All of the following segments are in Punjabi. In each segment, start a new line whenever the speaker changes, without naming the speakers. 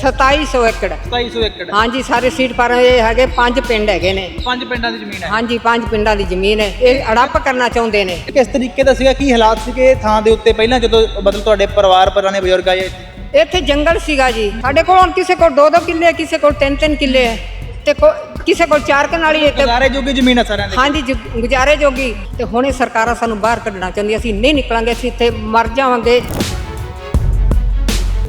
2700 ਏਕੜ।
2700 ਏਕੜ।
ਹਾਂਜੀ ਸਾਰੇ ਸੀਟ ਪਰ ਇਹ ਹੈਗੇ ਪੰਜ ਪਿੰਡ ਹੈਗੇ ਨੇ।
ਪੰਜ ਪਿੰਡਾਂ ਦੀ ਜ਼ਮੀਨ ਹੈ।
ਹਾਂਜੀ ਪੰਜ ਪਿੰਡਾਂ ਦੀ ਜ਼ਮੀਨ ਹੈ। ਇਹ ਅੜੱਪ ਕਰਨਾ ਚਾਹੁੰਦੇ ਨੇ।
ਕਿਸ ਤਰੀਕੇ ਦਾ ਸੀਗਾ ਕੀ ਹਾਲਾਤ ਸੀਗੇ ਥਾਂ ਦੇ ਉੱਤੇ ਪਹਿਲਾਂ ਜਦੋਂ ਮਤਲਬ ਤੁਹਾਡੇ ਪਰਿਵਾਰ ਪੁਰਾਣੇ ਬਜ਼ੁਰਗ ਆਏ। ਇੱਥੇ?
ਜੰਗਲ ਸੀਗਾ ਜੀ। ਸਾਡੇ ਕੋਲ ਹੁਣ ਕਿਸੇ ਕੋਲ 2-2 ਕਿੱਲੇ ਕਿਸੇ ਕੋਲ 3-3 ਕਿੱਲੇ ਹੈ। ਤੇ ਕੋ- ਕਿਸੇ ਕੋਲ ਚਾਰ ਕਨਾਲੀ ਹੈ ਤੇ
ਗੁਜ਼ਾਰੇ ਜੋਗੀ ਜ਼ਮੀਨ ਹੈ ਸਾਰਿਆਂ ਦੀ।
ਹਾਂਜੀ ਜ- ਗੁਜ਼ਾਰੇ ਜੋਗੀ। ਤੇ ਹੁਣੇ ਸਰਕਾਰਾਂ ਸਾਨੂੰ ਬਾਹਰ ਕੱਢਣਾ ਚਾਹੁੰਦੀਆਂ। ਅਸੀਂ ਨਹੀਂ ਨਿਕਲਾਂਗੇ ਅਸੀਂ ਇੱਥੇ ਮਰ ਜਾਵਾਂਗੇ।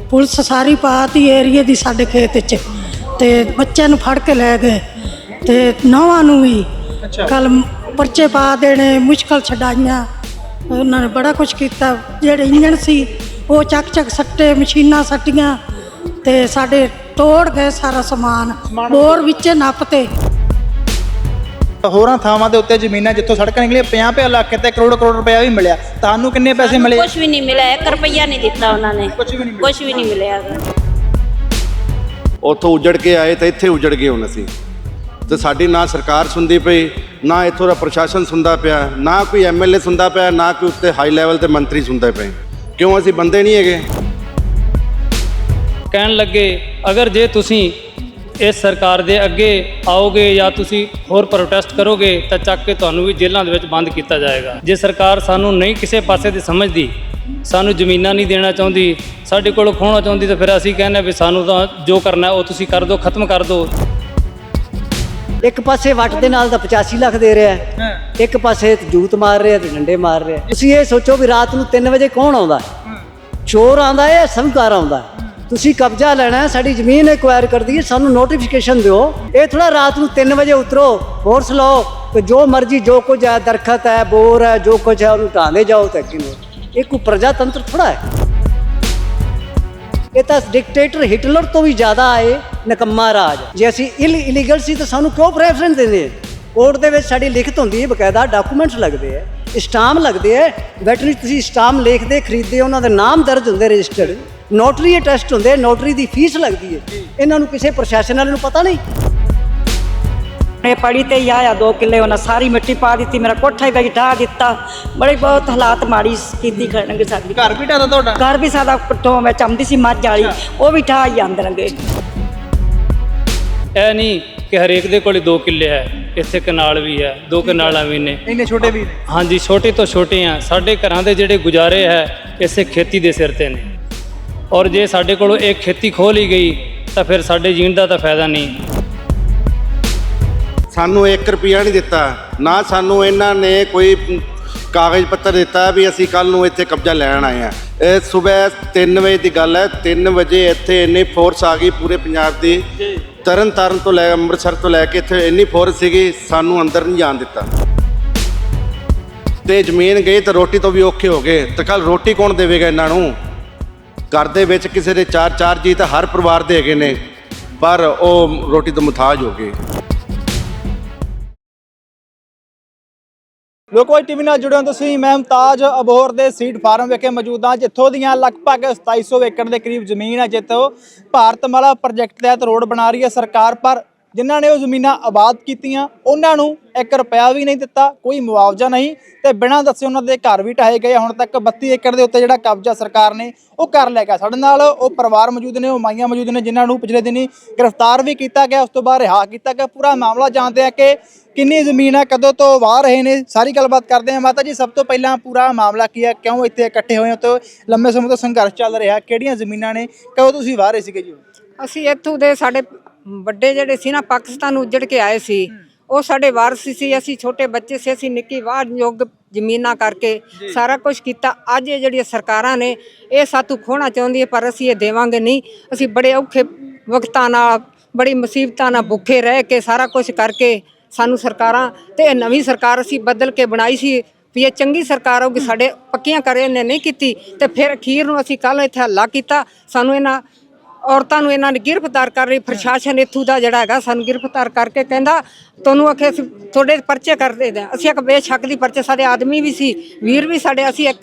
ਪੁਲਿਸ ਸਾਰੀ ਪਾਤੀ ਏਰੀਏ ਦੀ ਸਾਡੇ ਖੇਤ 'ਚ ਤੇ ਬੱਚਿਆਂ ਨੂੰ ਫੜ ਕੇ ਲੈ ਗਏ। ਤੇ ਨੌਵਾਂ ਨੂੰ ਵੀ ਕੱਲ ਪਰਚੇ ਪਾ ਦੇਣੇ ਮੁਸ਼ਕਲ ਛਡਾਈਆਂ। ਉਹਨਾਂ ਨੇ ਬੜਾ ਕੁਝ ਕੀਤਾ। ਜਿਹੜੇ ਇੰਜਣ ਸੀ ਉਹ ਚੱਕ ਚੱਕ ਸੱਟੇ ਮਸ਼ੀਨਾਂ ਸੱਟੀਆਂ। ਤੇ ਸਾਡੇ ਤੋੜ ਗਏ ਸਾਰਾ ਸਮਾਨ। ਬੋਰ ਵਿੱਚ ਨੱਪਤੇ
ਹੋਰਾਂ ਥਾਵਾਂ ਦੇ ਉੱਤੇ ਜ਼ਮੀਨਾਂ ਜਿੱਥੋਂ ਸੜਕਾਂ ਨਿਕਲੀਆਂ 50 50 ਲੱਖ ਤੇ ਕਰੋੜ ਕਰੋੜ ਰੁਪਇਆ ਵੀ ਮਿਲਿਆ। ਤੁਹਾਨੂੰ ਕਿੰਨੇ ਪੈਸੇ ਮਿਲੇ?
ਕੁਝ ਵੀ ਨਹੀਂ ਮਿਲਿਆ 1 ਰੁਪਈਆ ਨਹੀਂ ਦਿੱਤਾ ਉਹਨਾਂ ਨੇ।
ਕੁਝ ਵੀ ਨਹੀਂ ਮਿਲਿਆ।
ਕੁਝ ਵੀ ਨਹੀਂ ਮਿਲਿਆ।
ਉੱਥੋਂ ਉਜੜ ਕੇ ਆਏ ਤਾਂ ਇੱਥੇ ਉਜੜ ਗਏ ਹੁਣ ਅਸੀਂ। ਤੇ ਸਾਡੀ ਨਾ ਸਰਕਾਰ ਸੁਣਦੀ ਪਈ ਨਾ ਇੱਥੋਂ ਦਾ ਪ੍ਰਸ਼ਾਸਨ ਸੁਣਦਾ ਪਿਆ ਨਾ ਕੋਈ ਐਮਐਲਏ ਸੁਣਦਾ ਪਿਆ ਨਾ ਕੋਈ ਉੱਤੇ ਹਾਈ ਲੈਵਲ ਤੇ ਮੰਤਰੀ ਸੁਣਦੇ ਪਏ। ਕਿਉਂ ਅਸੀਂ ਬੰਦੇ ਨਹੀਂ ਹੈਗੇ?
ਕਹਿਣ ਲੱਗੇ ਅਗਰ ਜੇ ਤੁਸੀਂ ਇਸ ਸਰਕਾਰ ਦੇ ਅੱਗੇ ਆਓਗੇ ਜਾਂ ਤੁਸੀਂ ਹੋਰ ਪ੍ਰੋਟੈਸਟ ਕਰੋਗੇ ਤਾਂ ਚੱਕ ਕੇ ਤੁਹਾਨੂੰ ਵੀ ਜੇਲ੍ਹਾਂ ਦੇ ਵਿੱਚ ਬੰਦ ਕੀਤਾ ਜਾਏਗਾ। ਜੇ ਸਰਕਾਰ ਸਾਨੂੰ ਨਹੀਂ ਕਿਸੇ ਪਾਸੇ ਦੀ ਸਮਝਦੀ ਸਾਨੂੰ ਜ਼ਮੀਨਾਂ ਨਹੀਂ ਦੇਣਾ ਚਾਹੁੰਦੀ ਸਾਡੇ ਕੋਲੋਂ ਖੋਹਣਾ ਚਾਹੁੰਦੀ ਤਾਂ ਫਿਰ ਅਸੀਂ ਕਹਿੰਦੇ ਵੀ ਸਾਨੂੰ ਤਾਂ ਜੋ ਕਰਨਾ ਉਹ ਤੁਸੀਂ ਕਰ ਦਿਓ ਖਤਮ ਕਰ ਦਿਓ
ਇੱਕ ਪਾਸੇ ਵੱਟ ਦੇ ਨਾਲ ਤਾਂ 85 ਲੱਖ ਦੇ ਰਿਹਾ ਹੈ ਇੱਕ ਪਾਸੇ ਜੂਤ ਮਾਰ ਰਿਹਾ ਤੇ ਡੰਡੇ ਮਾਰ ਰਿਹਾ। ਤੁਸੀਂ ਇਹ ਸੋਚੋ ਵੀ ਰਾਤ ਨੂੰ 3 ਵਜੇ ਕੌਣ ਆਉਂਦਾ? ਚੋਰ ਆਉਂਦਾ ਹੈ ਜਾਂ ਸੰਘਕਾਰ ਆਉਂਦਾ ਹੈ? ਤੁਸੀਂ ਕਬਜ਼ਾ ਲੈਣਾ ਹੈ, ਸਾਡੀ ਜ਼ਮੀਨ ਐਕਵਾਇਰ ਕਰਦੀ ਹੈ ਸਾਨੂੰ ਨੋਟੀਫਿਕੇਸ਼ਨ ਦਿਓ। ਇਹ ਥੋੜਾ ਰਾਤ ਨੂੰ 3 ਵਜੇ ਉਤਰੋ ਫੋਰਸ ਲਓ ਤੇ ਜੋ ਮਰਜ਼ੀ, ਜੋ ਕੁਝ ਹੈ, ਦਰਖਤ ਹੈ, ਬੋਰ ਹੈ, ਜੋ ਕੁਝ ਹੈ, ਉਹਨੂੰ ਢਾਂਦੇ ਜਾਓ ਤੇ ਕਿਨੂੰ ਇਹ ਕੋਈ ਪ੍ਰਜਾਤੰਤਰ ਥੋੜਾ ਹੈ। ਇਹ ਤਾਂ ਡਿਕਟੇਟਰ ਹਿਟਲਰ ਤੋਂ ਵੀ ਜ਼ਿਆਦਾ ਆਏ, ਨਕੰਮਾ ਰਾਜ। ਜੇ ਅਸੀਂ ਇਲ ਇਲੀਗਲ ਸੀ ਤਾਂ ਸਾਨੂੰ ਕਿਉਂ ਪ੍ਰੈਫਰੈਂਸ ਦਿੰਦੇ ਕੋਰਟ ਦੇ ਵਿੱਚ ਸਾਡੀ ਲਿਖਤ ਹੁੰਦੀ ਹੈ, ਬਕਾਇਦਾ ਡਾਕੂਮੈਂਟਸ ਲੱਗਦੇ ਆ ਸਟਾਮ ਲੱਗਦੇ ਆ ਵੈਟਰੀ ਤੁਸੀਂ ਸਟਾਮ ਲਿਖਦੇ, ਖਰੀਦਦੇ ਉਹਨਾਂ ਦੇ ਨਾਮ ਦਰਜ ਹੁੰਦੇ ਰਜਿਸਟਰਡ ਨੋਟਰੀ ਟੈਸਟ ਹੁੰਦੇ ਨੋਟਰੀ ਦੀ ਫੀਸ ਲੱਗਦੀ ਹੈ ਇਹਨਾਂ ਨੂੰ ਕਿਸੇ ਪ੍ਰਸ਼ਾਸਨ ਵਾਲੇ ਨੂੰ ਪਤਾ ਨਹੀਂ?
ਇਹ ਪੜੀ ਤੇ ਹੀ ਆਇਆ 2 ਕਿੱਲੇ ਉਹਨਾਂ ਸਾਰੀ ਮਿੱਟੀ ਪਾ ਦਿੱਤੀ ਮੇਰਾ ਕੋਠਾ ਹੀ ਵਿੱਚ ਢਾਹ ਦਿੱਤਾ। ਬੜੀ ਬਹੁਤ ਹਾਲਾਤ ਮਾੜੀ ਕੀਤੀ ਖੜਨਗੇ ਸਾਡੀ।
ਘਰ ਵੀ ਢਾਦਾ ਤੁਹਾਡਾ?
ਘਰ ਵੀ ਸਾਡਾ ਪੱਟੋਂ ਵਿੱਚ ਆਉਂਦੀ ਸੀ ਮੱਝ ਵਾਲੀ ਉਹ ਵੀ ਢਾਹ ਹੀ ਆਂਦੇ ਰੰਗੇ
ਇਹ ਨਹੀਂ ਕਿ ਹਰੇਕ ਦੇ ਕੋਲੇ 2 ਕਿੱਲੇ ਹੈ ਇੱਥੇ ਕਨਾਲ ਵੀ ਹੈ ਦੋ ਕਨਾਲਾਂ ਵੀ ਨੇ।
ਇੰਨੇ ਛੋਟੇ ਵੀ ਨੇ?
ਹਾਂਜੀ ਛੋਟੇ ਤੋਂ ਛੋਟੇ ਆ। ਸਾਡੇ ਘਰਾਂ ਦੇ ਜਿਹੜੇ ਗੁਜ਼ਾਰੇ ਹੈ ਇਸੇ ਖੇਤੀ ਦੇ ਸਿਰ ਤੇ ਨੇ। ਔਰ ਜੇ ਸਾਡੇ ਕੋਲੋਂ ਇਹ ਖੇਤੀ ਖੋਹ ਲਈ ਗਈ ਤਾਂ ਫਿਰ ਸਾਡੇ ਜੀਣ ਦਾ ਤਾਂ ਫਾਇਦਾ ਨਹੀਂ।
ਸਾਨੂੰ 1 ਰੁਪਿਆ ਨਹੀਂ ਦਿੱਤਾ। ਨਾ ਸਾਨੂੰ ਇਹਨਾਂ ਨੇ ਕੋਈ ਕਾਗਜ਼ ਪੱਤਰ ਦਿੱਤਾ ਵੀ ਅਸੀਂ ਕੱਲ ਨੂੰ ਇੱਥੇ ਕਬਜ਼ਾ ਲੈਣ ਆਏ ਆ ਇਹ ਸਵੇਰ 3 ਵਜੇ ਦੀ ਗੱਲ ਹੈ। 3 ਵਜੇ ਇੱਥੇ ਇੰਨੀ ਫੋਰਸ ਆ ਗਈ ਪੂਰੇ ਪੰਜਾਬ ਦੀ। ਤਰਨ ਤਾਰਨ ਤੋਂ ਲੈ ਅੰਮ੍ਰਿਤਸਰ ਤੋਂ ਲੈ ਕੇ ਇੱਥੇ ਇੰਨੀ ਫੋਰਸ ਸੀਗੀ ਸਾਨੂੰ ਅੰਦਰ ਨਹੀਂ ਜਾਣ ਦਿੱਤਾ। ਤੇ ਜ਼ਮੀਨ ਗਈ ਤਾਂ ਰੋਟੀ ਤੋਂ ਵੀ ਔਖੇ ਹੋ ਗਏ। ਤੇ ਕੱਲ ਰੋਟੀ ਕੌਣ ਦੇਵੇਗਾ ਇਹਨਾਂ ਨੂੰ? ਘਰ ਦੇ ਵਿੱਚ ਕਿਸੇ ਦੇ ਚਾਰ ਚਾਰ ਜੀ ਤਾਂ ਹਰ ਪਰਿਵਾਰ ਦੇ ਹੈਗੇ ਨੇ, ਪਰ ਉਹ ਰੋਟੀ ਤੋਂ ਮੁਤਾਜ ਹੋ ਗਏ।
ਲੋਕਵਾਈ ਟੀਵੀ ਨਾਲ ਜੁੜੇ ਹੋ ਤੁਸੀਂ, ਮੈਂ ਮੁਮਤਾਜ ਅਬੋਹਰ ਦੇ ਸੀਟ ਫਾਰਮ ਵਿਖੇ ਮੌਜੂਦ ਹਾਂ, ਜਿੱਥੋਂ ਦੀਆਂ ਲਗਭਗ 2700 ਏਕੜ ਦੇ ਕਰੀਬ ਜ਼ਮੀਨ ਹੈ, ਜਿੱਥੋਂ ਭਾਰਤਮਾਲਾ ਪ੍ਰੋਜੈਕਟ ਤਹਿਤ ਰੋਡ ਬਣਾ ਰਹੀ ਹੈ ਸਰਕਾਰ, ਪਰ ਜਿਨ੍ਹਾਂ ਨੇ ਉਹ ਜ਼ਮੀਨਾਂ ਆਬਾਦ ਕੀਤੀਆਂ, ਉਹਨਾਂ ਨੂੰ 1 ਰੁਪਿਆ ਵੀ ਨਹੀਂ ਦਿੱਤਾ, ਕੋਈ ਮੁਆਵਜ਼ਾ ਨਹੀਂ ਤੇ ਬਿਨਾਂ ਦੱਸੇ ਉਹਨਾਂ ਦੇ ਘਰ ਵੀ ਢਾਏ ਗਏ ਹੁਣ ਤੱਕ 32 ਏਕੜ ਦੇ ਉੱਤੇ ਜਿਹੜਾ ਕਬਜ਼ਾ ਸਰਕਾਰ ਨੇ ਉਹ ਕਰ ਲਿਆ ਗਿਆ। ਸਾਡੇ ਨਾਲ ਉਹ ਪਰਿਵਾਰ ਮੌਜੂਦ ਨੇ, ਉਹ ਮਾਈਆਂ ਮੌਜੂਦ ਨੇ, ਜਿਨ੍ਹਾਂ ਨੂੰ ਪਿਛਲੇ ਦਿਨੀ ਗ੍ਰਿਫਤਾਰ ਵੀ ਕੀਤਾ ਗਿਆ, ਉਸ ਤੋਂ ਬਾਅਦ ਰਿਹਾ ਕੀਤਾ ਗਿਆ। ਪੂਰਾ ਮਾਮਲਾ ਜਾਣਦੇ ਆ ਕਿ ਕਿੰਨੀ ਜ਼ਮੀਨ ਹੈ ਕਦੋਂ ਤੋਂ ਵਾਹ ਰਹੇ ਨੇ, ਸਾਰੀ ਗੱਲਬਾਤ ਕਰਦੇ ਹਾਂ ਮਾਤਾ ਜੀ, ਸਭ ਤੋਂ ਪਹਿਲਾਂ ਪੂਰਾ ਮਾਮਲਾ ਕੀ ਹੈ ਕਿਉਂ ਇੱਥੇ ਇਕੱਠੇ ਹੋਏ ਹੋ? ਤੇ ਲੰਮੇ ਸਮੇਂ ਤੋਂ ਸੰਘਰਸ਼ ਚੱਲ ਰਿਹਾ, ਕਿਹੜੀਆਂ ਜ਼ਮੀਨਾਂ ਨੇ, ਕਦੋਂ ਤੁਸੀਂ ਵਾਹ ਰਹੇ ਸੀਗੇ ਜੀ?
ਅਸੀਂ ਇੱਥੋਂ ਦੇ ਸਾਡੇ ਵੱਡੇ ਜਿਹੜੇ ਸੀ ਨਾ ਪਾਕਿਸਤਾਨ ਨੂੰ ਉੱਜੜ ਕੇ ਆਏ ਸੀ। ਉਹ ਸਾਡੇ ਵਾਰਸ ਸੀ ਅਸੀਂ ਛੋਟੇ ਬੱਚੇ ਸੀ ਅਸੀਂ ਨਿੱਕੀ ਵਾਹ ਯੋਗ ਜ਼ਮੀਨਾਂ ਕਰਕੇ ਸਾਰਾ ਕੁਝ ਕੀਤਾ। ਅੱਜ ਇਹ ਜਿਹੜੀਆਂ ਸਰਕਾਰਾਂ ਨੇ ਇਹ ਸਾਤੂ ਖੋਣਾ ਚਾਹੁੰਦੀ ਹੈ ਪਰ ਅਸੀਂ ਇਹ ਦੇਵਾਂਗੇ ਨਹੀਂ। ਅਸੀਂ ਬੜੇ ਔਖੇ ਵਕਤਾਂ ਨਾਲ ਬੜੀ ਮੁਸੀਬਤਾਂ ਨਾਲ ਭੁੱਖੇ ਰਹਿ ਕੇ ਸਾਰਾ ਕੁਝ ਕਰਕੇ ਸਾਨੂੰ ਸਰਕਾਰਾਂ ਤੇ ਇਹ ਨਵੀਂ ਸਰਕਾਰ ਅਸੀਂ ਬਦਲ ਕੇ ਬਣਾਈ ਸੀ। ਵੀ ਇਹ ਚੰਗੀ ਸਰਕਾਰ ਹੋਊਗੀ ਸਾਡੇ ਪੱਕੀਆਂ ਕਰੇ ਇਹਨੇ ਨਹੀਂ ਕੀਤੀ। ਤੇ ਫਿਰ ਅਖੀਰ ਨੂੰ ਅਸੀਂ ਕੱਲ ਇੱਥੇ ਹੱਲਾ ਕੀਤਾ। ਸਾਨੂੰ ਇਹਨਾਂ ਔਰਤਾਂ ਨੂੰ ਇਹਨਾਂ ਨੇ ਗ੍ਰਿਫਤਾਰ ਕਰ ਰਹੀ ਪ੍ਰਸ਼ਾਸਨ ਇੱਥੋਂ ਦਾ ਜਿਹੜਾ ਹੈਗਾ ਸਾਨੂੰ ਗ੍ਰਿਫਤਾਰ ਕਰਕੇ ਕਹਿੰਦਾ ਤੁਹਾਨੂੰ ਆਖੇ ਅਸੀਂ ਤੁਹਾਡੇ ਪਰਚੇ ਕਰ ਦੇ ਦਿਆਂ। ਅਸੀਂ ਇੱਕ ਬੇਸ਼ੱਕ ਦੀ ਪਰਚੇ ਸਾਡੇ ਆਦਮੀ ਵੀ ਸੀ ਵੀਰ ਵੀ ਸਾਡੇ ਅਸੀਂ ਇੱਕ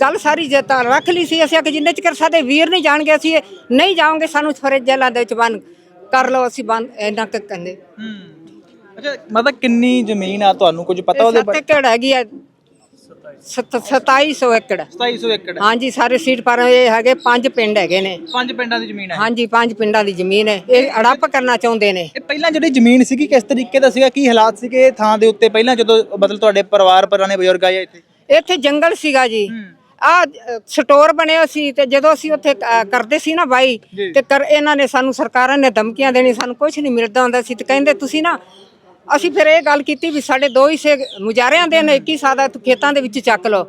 ਗੱਲ ਸਾਰੀ ਜੇ ਤਾਂ ਰੱਖ ਲਈ ਸੀ। ਅਸੀਂ ਕਿ ਜਿੰਨੇ ਚਿਰ ਸਾਡੇ ਵੀਰ ਨਹੀਂ ਜਾਣਗੇ ਅਸੀਂ ਨਹੀਂ ਜਾਵਾਂਗੇ ਸਾਨੂੰ ਫਰੇ ਜੇਲਾਂ ਦੇ ਵਿੱਚ ਬੰਦ ਕਰ ਲਓ ਅਸੀਂ ਬੰਦ ਇਹਨਾਂ ਕੁ ਕਹਿੰਦੇ।
ਅੱਛਾ ਮਤਲਬ ਕਿੰਨੀ ਜ਼ਮੀਨ ਆ ਤੁਹਾਨੂੰ? ਕੁਝ ਪਤਾ ਉਹਦੇ
ਸੱਤ ਏਕੜ ਹੈਗੀ ਆ। 2700 ਏਕੜ।
2700 ਏਕੜ।
ਹਾਂਜੀ ਸਾਰੇ ਸੀਟ ਪਰ ਇਹ ਹੈਗੇ ਪੰਜ ਪਿੰਡ ਹੈਗੇ ਨੇ।
ਪੰਜ ਪਿੰਡਾਂ ਦੀ ਜ਼ਮੀਨ ਹੈ।
ਹਾਂਜੀ ਪੰਜ ਪਿੰਡਾਂ ਦੀ ਜ਼ਮੀਨ ਹੈ। ਇਹ ਅੜਪ ਕਰਨਾ ਚਾਹੁੰਦੇ ਨੇ।
ਇਹ ਪਹਿਲਾਂ ਜਿਹੜੀ ਜ਼ਮੀਨ ਸੀਗੀ ਕਿਸ ਤਰੀਕੇ ਦਾ ਸੀਗਾ ਕੀ ਹਾਲਾਤ ਸੀਗੇ? ਇਹ ਥਾਂ ਦੇ ਉੱਤੇ ਪਹਿਲਾਂ ਜਦੋਂ ਮਤਲਬ ਤੁਹਾਡੇ ਪਰਿਵਾਰ ਪੁਰਾਣੇ ਬਜ਼ੁਰਗ ਆਏ ਇੱਥੇ?
ਇੱਥੇ ਜੰਗਲ ਸੀਗਾ ਜੀ। ਆ ਸਟੋਰ ਬਣਿਆ ਸੀ ਤੇ ਜਦੋਂ ਅਸੀਂ ਉੱਥੇ ਕਰਦੇ ਸੀ ਨਾ ਬਾਈ ਤੇ ਕਰ ਇਹਨਾਂ ਨੇ ਸਾਨੂੰ ਸਰਕਾਰਾਂ ਨੇ ਧਮਕੀਆਂ ਦੇਣੀ ਸਾਨੂੰ ਕੁਝ ਨਹੀਂ ਮਿਲਦਾ ਹੁੰਦਾ ਸੀ ਤੇ ਕਹਿੰਦੇ ਤੁਸੀਂ ਨਾ ਅਸੀਂ ਫਿਰ ਇਹ ਗੱਲ ਕੀਤੀ ਵੀ ਸਾਡੇ ਦੋ ਹਿੱਸੇ ਮੁਜਾਰਿਆਂ ਦੇ ਨੇ 21 ਸਾਦਾ ਖੇਤਾਂ ਦੇ ਵਿੱਚ ਚੱਕ ਲਓ।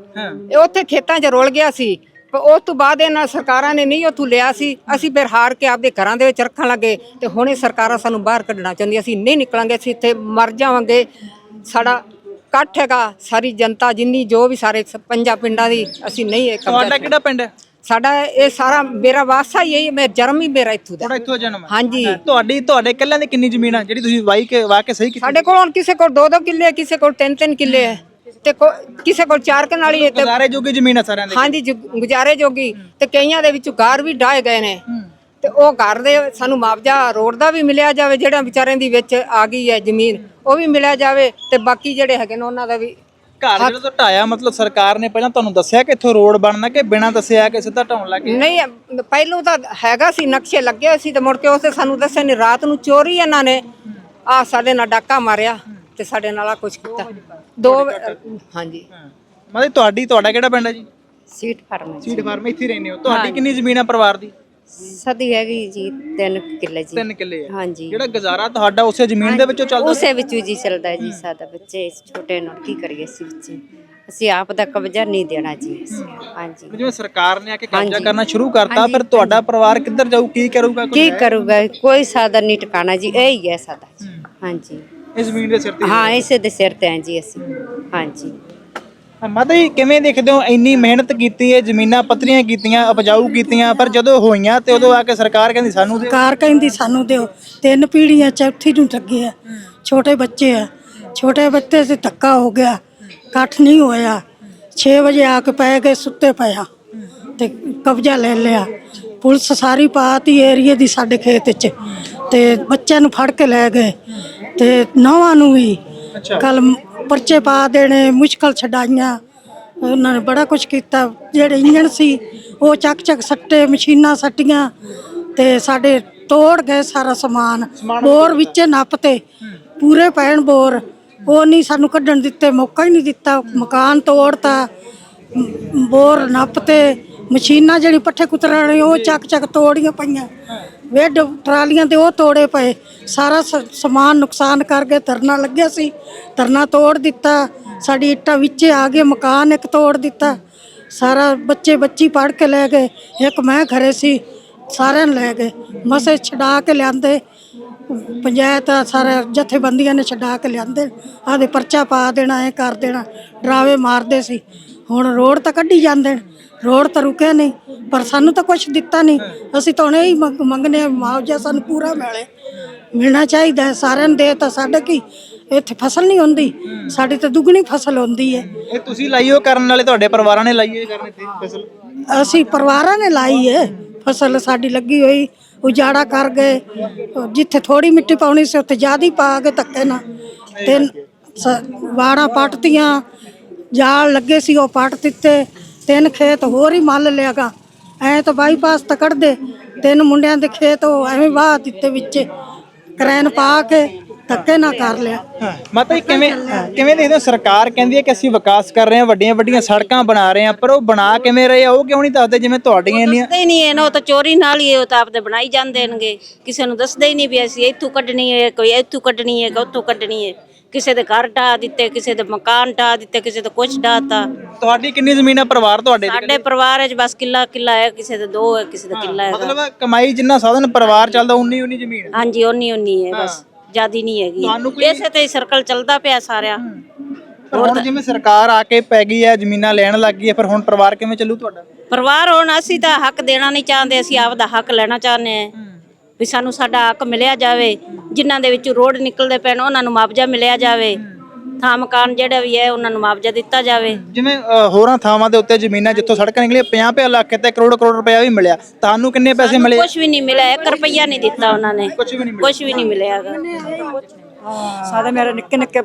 ਇਹ ਉੱਥੇ ਖੇਤਾਂ 'ਚ ਰੁਲ ਗਿਆ ਸੀ। ਪਰ ਉਸ ਤੋਂ ਬਾਅਦ ਇਹਨਾਂ ਸਰਕਾਰਾਂ ਨੇ ਨਹੀਂ ਉੱਥੋਂ ਲਿਆ ਸੀ। ਅਸੀਂ ਫਿਰ ਹਾਰ ਕੇ ਆਪਦੇ ਘਰਾਂ ਦੇ ਵਿੱਚ ਰੱਖਣ ਲੱਗੇ ਤੇ ਹੁਣ ਇਹ ਸਰਕਾਰਾਂ ਸਾਨੂੰ ਬਾਹਰ ਕੱਢਣਾ ਚਾਹੁੰਦੀਆਂ ਅਸੀਂ ਨਹੀਂ ਨਿਕਲਾਂਗੇ ਅਸੀਂ ਇੱਥੇ ਮਰ ਜਾਵਾਂਗੇ। ਸਾਡਾ ਇਕੱਠ ਹੈਗਾ ਸਾਰੀ ਜਨਤਾ ਜਿੰਨੀ ਜੋ ਵੀ ਸਾਰੇ ਪੰਜਾਂ ਪਿੰਡਾਂ ਦੀ ਅਸੀਂ ਨਹੀਂ ਇਹ
ਤੁਹਾਡਾ ਕਿਹੜਾ ਪਿੰਡ ਹੈ?
ਸਾਡਾ ਇਹ ਸਾਰਾ ਮੇਰਾ ਵਾਸਾ ਹੀ ਹੈ ਮੈਂ ਜਨਮ ਹੀ ਮੇਰਾ ਇੱਥੋਂ ਦਾ।
ਤੁਹਾਡਾ ਇੱਥੋਂ ਜਨਮ ਹੈ।
ਹਾਂਜੀ।
ਤੁਹਾਡੀ ਤੁਹਾਡੇ ਇਕੱਲਿਆਂ ਦੀ ਕਿੰਨੀ ਜ਼ਮੀਨ ਹੈ ਜਿਹੜੀ ਤੁਸੀਂ ਵਾਈ ਕੇ ਵਾਹ ਕੇ ਸਹੀ ਕੀਤੀ?
ਸਾਡੇ ਕੋਲ ਹੁਣ ਕਿਸੇ ਕੋਲ ਦੋ ਦੋ ਕਿੱਲੇ ਕਿਸੇ ਕੋਲ ਤਿੰਨ ਤਿੰਨ ਕਿੱਲੇ ਹੈ ਤੇ ਕੋ- ਕਿਸੇ ਕੋਲ ਚਾਰ ਕਨਾਲੀ ਹੈ ਤੇ
ਗੁਜ਼ਾਰੇ ਜੋਗੀ ਜ਼ਮੀਨ ਹੈ ਸਾਰਿਆਂ ਦੀ।
ਹਾਂਜੀ ਜੋ ਗੁਜ਼ਾਰੇ ਜੋਗੀ। ਤੇ ਕਈਆਂ ਦੇ ਵਿੱਚ ਘਰ ਵੀ ਢਾਏ ਗਏ ਨੇ। ਤੇ ਉਹ ਘਰ ਦੇ ਸਾਨੂੰ ਮੁਆਵਜ਼ਾ ਰੋਡ ਦਾ ਵੀ ਮਿਲਿਆ ਜਾਵੇ ਜਿਹੜਾ ਵਿਚਾਰਿਆਂ ਦੀ ਵਿੱਚ ਆ ਗਈ ਹੈ ਜ਼ਮੀਨ ਉਹ ਵੀ ਮਿਲਿਆ ਜਾਵੇ। ਤੇ ਬਾਕੀ ਜਿਹੜੇ ਹੈਗੇ ਨੇ ਉਹਨਾਂ ਦਾ ਵੀ
ਘਰ ਜਿਹੜਾ ਤੋਂ ਢਾਇਆ ਮਤਲਬ ਸਰਕਾਰ ਨੇ ਪਹਿਲਾਂ ਤੁਹਾਨੂੰ ਦੱਸਿਆ ਕਿ ਇੱਥੋਂ ਰੋਡ ਬਣਨਾ ਕਿ ਬਿਨਾਂ ਦੱਸਿਆ ਕਿ ਸਿੱਧਾ ਢਾਉਣ ਲੱਗੇ?
ਨਹੀਂ ਪਹਿਲੋਂ ਤਾਂ ਹੈਗਾ ਸੀ ਨਕਸ਼ੇ ਲੱਗੇ ਹੋਏ ਸੀ ਤੇ ਮੁੜ ਕੇ ਉਸੇ ਸਾਨੂੰ ਦੱਸਿਆ ਨਹੀਂ ਰਾਤ ਨੂੰ ਚੋਰੀ ਇਹਨਾਂ ਨੇ। ਆ ਸਾਡੇ ਨਾਲ ਡਾਕਾ ਮਾਰਿਆ ਤੇ ਸਾਡੇ ਨਾਲ ਆ ਕੁਝ ਕੀਤਾ। ਦੋ ਹਾਂਜੀ।
ਮਤਲਬ ਤੁਹਾਡੀ ਤੁਹਾਡਾ ਕਿਹੜਾ ਪਿੰਡ ਹੈ ਜੀ?
ਸੀਟ ਫਰਮ
ਸੀਟ ਫਾਰਮ ਇੱਥੇ ਰਹਿੰਦੇ ਹੋ। ਤੁਹਾਡੀ ਕਿੰਨੀ ਜ਼ਮੀਨ ਹੈ ਪਰਿਵਾਰ ਦੀ?
ਸਦੀ ਹੈਗੀ ਜੀ 3 ਕਿੱਲੇ ਜੀ।
3 ਕਿੱਲੇ ਹੈ
ਹਾਂਜੀ।
ਜਿਹੜਾ ਗੁਜ਼ਾਰਾ ਤੁਹਾਡਾ ਉਸੇ ਜ਼ਮੀਨ ਦੇ ਵਿੱਚੋਂ ਚੱਲਦਾ?
ਉਸੇ ਵਿੱਚ ਜੀ ਚੱਲਦਾ ਜੀ ਸਾਡਾ ਬੱਚੇ ਇਸ ਛੋਟੇ ਨਾਲ ਕੀ ਕਰੀਏ ਅਸੀਂ ਬੱਚੇ। ਅਸੀਂ ਆਪ ਦਾ ਕਬਜ਼ਾ ਨਹੀਂ ਦੇਣਾ ਜੀ ਅਸੀਂ। ਹਾਂਜੀ।
ਜਿਵੇਂ ਸਰਕਾਰ ਨੇ ਆ ਕੇ ਕਬਜ਼ਾ
ਹਾਂਜੀ।
ਕਰਨਾ ਸ਼ੁਰੂ ਕਰਤਾ ਫਿਰ ਤੁਹਾਡਾ ਪਰਿਵਾਰ ਕਿੱਧਰ ਜਾਊ ਕੀ ਕਰੂਗਾ
ਕੀ ਕਰੂਗਾ? ਕੋਈ ਸਾਦਾ ਨਹੀਂ ਟਿਕਾਣਾ ਜੀ ਇਹ ਹੀ ਹੈ ਸਾਡਾ ਜੀ। ਹਾਂਜੀ।
ਇਸ ਜ਼ਮੀਨ ਦੇ ਸਿਰ ਤੇ
ਹਾਂ। ਇਸੇ ਦੇ ਸਿਰ ਤੇ ਹਾਂ ਜੀ ਅਸੀਂ। ਹਾਂਜੀ।
ਮਾਤਾ ਜੀ ਕਿਵੇਂ ਦੇਖਦੇ ਹੋ? ਇੰਨੀ ਮਿਹਨਤ ਕੀਤੀ ਹੈ ਜ਼ਮੀਨਾਂ ਪੱਧਰੀਆਂ ਕੀਤੀਆਂ ਉਪਜਾਊ ਕੀਤੀਆਂ ਪਰ ਜਦੋਂ ਹੋਈਆਂ ਤੇ ਉਦੋਂ ਆ ਕੇ ਸਰਕਾਰ ਕਹਿੰਦੀ ਸਾਨੂੰ ਦਿਓ।
ਸਰਕਾਰ ਕਹਿੰਦੀ ਸਾਨੂੰ ਦਿਓ। ਤਿੰਨ ਪੀੜ੍ਹੀਆਂ ਚੌਥੀ ਨੂੰ ਲੱਗੇ ਆ। ਛੋਟੇ ਬੱਚੇ ਆ। ਛੋਟੇ ਬੱਚੇ ਤੇ ਧੱਕਾ ਹੋ ਗਿਆ। ਇਕੱਠ ਨਹੀਂ ਹੋਇਆ। 6 ਵਜੇ ਆ ਕੇ ਪੈ ਗਏ ਸੁੱਤੇ ਪਿਆ ਤੇ ਕਬਜ਼ਾ ਲੈ ਲਿਆ। ਪੁਲਿਸ ਸਾਰੀ ਪਾਤੀ ਏਰੀਏ ਦੀ ਸਾਡੇ ਖੇਤ 'ਚ ਤੇ ਬੱਚਿਆਂ ਨੂੰ ਫੜ ਕੇ ਲੈ ਗਏ ਤੇ ਨੌਵਾਂ ਨੂੰ ਵੀ ਕੱਲ ਪਰਚੇ ਪਾ ਦੇਣੇ ਮੁਸ਼ਕਲ ਛਡਾਈਆਂ। ਉਹਨਾਂ ਨੇ ਬੜਾ ਕੁਝ ਕੀਤਾ। ਜਿਹੜੇ ਇੰਜਣ ਸੀ ਉਹ ਚੱਕ ਚੱਕ ਸੱਟੇ ਮਸ਼ੀਨਾਂ ਸੱਟੀਆਂ ਤੇ ਸਾਡੇ ਤੋੜ ਗਏ ਸਾਰਾ ਸਮਾਨ। ਬੋਰ ਵਿੱਚ ਨੱਪਤੇ। ਪੂਰੇ ਪੈਣ ਬੋਰ। ਉਹ ਨਹੀਂ ਸਾਨੂੰ ਕੱਢਣ ਦਿੱਤੇ ਮੌਕਾ ਹੀ ਨਹੀਂ ਦਿੱਤਾ। ਮਕਾਨ ਤੋੜਤਾ। ਬੋਰ ਨੱਪਤੇ। ਮਸ਼ੀਨਾਂ ਜਿਹੜੀ ਪੱਠੇ ਕੁਤਰਨ ਵਾਲੀ ਉਹ ਚੱਕ ਚੱਕ ਤੋੜੀਆਂ ਪਈਆਂ। ਵੇਡ ਟਰਾਲੀਆਂ ਤੇ ਉਹ ਤੋੜੇ ਪਏ। ਸਾਰਾ ਸ- ਸਮਾਨ ਨੁਕਸਾਨ ਕਰ ਗਏ ਧਰਨਾ ਲੱਗਿਆ ਸੀ। ਧਰਨਾ ਤੋੜ ਦਿੱਤਾ। ਸਾਡੀ ਇੱਟਾਂ ਵਿੱਚ ਆ ਗਏ ਮਕਾਨ ਇੱਕ ਤੋੜ ਦਿੱਤਾ। ਸਾਰਾ ਬੱਚੇ ਬੱਚੀ ਪੜ ਕੇ ਲੈ ਗਏ। ਇੱਕ ਮੈਂ ਘਰੇ ਸੀ ਸਾਰਿਆਂ ਨੂੰ ਲੈ ਗਏ। ਮਸੇ ਛਡਾ ਕੇ ਲਿਆਂਦੇ। ਪੰਚਾਇਤ ਸਾਰੇ ਜਥੇਬੰਦੀਆਂ ਨੇ ਛਡਾ ਕੇ ਲਿਆਂਦੇ। ਆਦੇ ਪਰਚਾ ਪਾ ਦੇਣਾ ਇਹ ਕਰ ਦੇਣਾ। ਡਰਾਵੇ ਮਾਰਦੇ ਸੀ। ਹੁਣ ਰੋਡ ਤਾਂ ਕੱਢੀ ਜਾਂਦੇ ਨੇ। ਰੋਡ ਤਾਂ ਰੁਕਿਆ ਨਹੀਂ ਪਰ ਸਾਨੂੰ ਤਾਂ ਕੁਝ ਦਿੱਤਾ ਨਹੀਂ। ਅਸੀਂ ਤਾਂ ਹੁਣ ਇਹੀ ਮੰਗ- ਮੰਗਨੇ ਆ ਮੁਆਵਜ਼ਾ ਸਾਨੂੰ ਪੂਰਾ ਮਿਲੇ। ਮਿਲਣਾ ਚਾਹੀਦਾ ਹੈ ਸਾਰਿਆਂ ਨੂੰ ਦੇ ਤਾਂ ਸਾਡੇ ਕੀ ਇੱਥੇ ਫਸਲ ਨਹੀਂ ਹੁੰਦੀ। ਸਾਡੀ ਤਾਂ ਦੁੱਗਣੀ ਫਸਲ ਹੁੰਦੀ ਹੈ।
ਇਹ ਤੁਸੀਂ ਲਾਈਓ ਕਰਨ ਵਾਲੇ ਤੁਹਾਡੇ ਪਰਿਵਾਰਾਂ ਨੇ ਲਾਈਓ ਕਰਨ ਇੱਥੇ ਫਸਲ?
ਅਸੀਂ ਪਰਿਵਾਰਾਂ ਨੇ ਲਾਈ ਹੈ ਫਸਲ ਸਾਡੀ ਲੱਗੀ ਹੋਈ ਉਜਾੜਾ ਕਰ ਗਏ। ਜਿੱਥੇ ਥੋੜੀ ਮਿੱਟੀ ਪਾਉਣੀ ਸੀ ਉੱਥੇ ਜ਼ਿਆਦਾ ਹੀ ਪਾ ਕੇ ਧੱਕੇ ਨਾਲ। ਤੇ ਸ- ਵਾੜਾਂ ਪੱਟਤੀਆਂ ਜਾਲ ਲੱਗੇ ਸੀ ਉਹ ਪੱਟ ਦਿੱਤੇ ਤਿੰਨ ਖੇਤ ਹੋਰ ਹੀ ਮੱਲ ਲਿਆਗਾ ਐ ਤਾਂ ਬਾਈਪਾਸ ਤਾਂ ਕੱਢਦੇ ਤਿੰਨ ਮੁੰਡਿਆਂ ਦੇ ਖੇਤ ਉਹ ਐਵੇਂ ਵਾਹ ਦਿੱਤੇ ਵਿੱਚ। ਕਰੈਨ ਪਾ ਕੇ ਧੱਕੇ ਨਾਲ ਕਰ ਲਿਆ।
ਮਾਤਾ ਜੀ ਕਿਵੇਂ ਕਿਵੇਂ ਦੇਖਦੇ ਹੋ? ਸਰਕਾਰ ਕਹਿੰਦੀ ਹੈ ਕਿ ਅਸੀਂ ਵਿਕਾਸ ਕਰ ਰਹੇ ਹਾਂ ਵੱਡੀਆਂ ਵੱਡੀਆਂ ਸੜਕਾਂ ਬਣਾ ਰਹੇ ਹਾਂ ਪਰ ਉਹ ਬਣਾ ਕਿਵੇਂ ਰਹੇ ਆ? ਉਹ ਕਿਉਂ ਨਹੀਂ ਦੱਸਦੇ ਜਿਵੇਂ ਤੁਹਾਡੀਆਂ ਇੰਨੀਆਂ
ਦੱਸਦੇ ਹੀ ਨਹੀਂ ਇਹ ਨਾ ਉਹ ਤਾਂ ਚੋਰੀ ਨਾਲ ਹੀ ਉਹ ਤਾਂ ਆਪਦੇ ਬਣਾਈ ਜਾਂਦੇ ਨੇਗੇ। ਕਿਸੇ ਨੂੰ ਦੱਸਦੇ ਹੀ ਨਹੀਂ ਵੀ ਅਸੀਂ ਇੱਥੋਂ ਕੱਢਣੀ ਹੈ ਕੋਈ ਇੱਥੋਂ ਕੱਢਣੀ ਹੈ ਕਿ ਉੱਥੋਂ ਕੱਢਣੀ ਹੈ। ਕਿਸੇ ਦੇ ਘਰ ਢਾ ਦਿੱਤੇ ਕਿਸੇ ਦੇ ਮਕਾਨ ਢਾ ਦਿੱਤੇ ਕਿਸੇ ਦੇ ਕੁਛ ਢਾਤਾ
ਤੁਹਾਡੀ ਕਿੰਨੀ ਜ਼ਮੀਨ ਹੈ? ਪਰਿਵਾਰ ਤੁਹਾਡੇ ਦੀ?
ਸਾਡੇ ਪਰਿਵਾਰ ਵਿੱਚ ਬਸ ਕਿੱਲਾ ਕਿੱਲਾ ਹੈ ਕਿਸੇ ਦੇ ਦੋ ਹੈ ਕਿਸੇ ਦਾ ਕਿੱਲਾ ਹੈਗਾ।
ਮਤਲਬ ਕਮਾਈ ਜਿੰਨਾ ਸਾਧਨ ਪਰਿਵਾਰ ਚੱਲਦਾ ਉਨੀ ਉਨੀ ਜ਼ਮੀਨ ਹੈ।
ਹਾਂਜੀ ਉਨੀ ਉਨੀ ਹੈ ਬਸ ਜਿਆਦੀ ਨਹੀਂ ਹੈਗੀ।
ਕੋਈ-
ਇਸੇ ਤੇ ਹੀ ਸਰਕਲ ਚੱਲਦਾ ਪਿਆ ਸਾਰਿਆਂ।
ਪਰ ਹੁਣ ਜਿਵੇਂ ਸਰਕਾਰ ਆ ਕੇ ਪੈ ਗਈ ਹੈ ਜ਼ਮੀਨਾਂ ਲੈਣ ਲੱਗ ਗਈ ਹੈ ਫਿਰ ਹੁਣ ਪਰਿਵਾਰ ਕਿਵੇਂ ਚੱਲੂ ਤੁਹਾਡਾ?
ਪਰਿਵਾਰ ਹੁਣ ਅਸੀਂ ਤਾਂ ਹੱਕ ਦੇਣਾ ਨਹੀਂ ਚਾਹੁੰਦੇ ਅਸੀਂ ਆਪਦਾ ਹੱਕ ਲੈਣਾ ਚਾਹੁੰਦੇ ਹਾਂ। ਵੀ ਸਾਨੂੰ ਸਾਡਾ ਹੱਕ ਮਿਲਿਆ ਜਾਵੇ ਜਿਨ੍ਹਾਂ ਦੇ ਵਿੱਚ ਰੋਡ ਨਿਕਲਦੇ ਪੈਣ ਉਹਨਾਂ ਨੂੰ ਮੁਆਵਜ਼ਾ ਮਿਲਿਆ ਜਾਵੇ। ਥਾਂ ਮਕਾਨ ਜਿਹੜਾ ਵੀ ਹੈ ਉਹਨਾਂ ਨੂੰ ਮੁਆਵਜ਼ਾ ਦਿੱਤਾ ਜਾਵੇ।
ਜਿਵੇਂ ਅ, ਹੋਰਾਂ ਥਾਵਾਂ ਦੇ ਉੱਤੇ ਜ਼ਮੀਨਾਂ ਜਿੱਥੋਂ ਸੜਕਾਂ ਨਿਕਲੀਆਂ 50 50 ਲੱਖ ਤੇ ਕਰੋੜ ਕਰੋੜ ਰੁਪਇਆ ਵੀ ਮਿਲਿਆ। ਤੁਹਾਨੂੰ ਕਿੰਨੇ ਪੈਸੇ ਮਿਲੇ?
ਕੁਝ ਵੀ ਨਹੀਂ ਮਿਲਿਆ 1 ਰੁਪਈਆ ਨਹੀਂ ਦਿੱਤਾ ਉਹਨਾਂ ਨੇ।
ਕੁਝ ਵੀ ਨਹੀਂ
ਕੁਝ ਵੀ
ਸਾਡੇ ਮੇਰੇ ਨਿੱਕੇ ਨਿੱਕੇ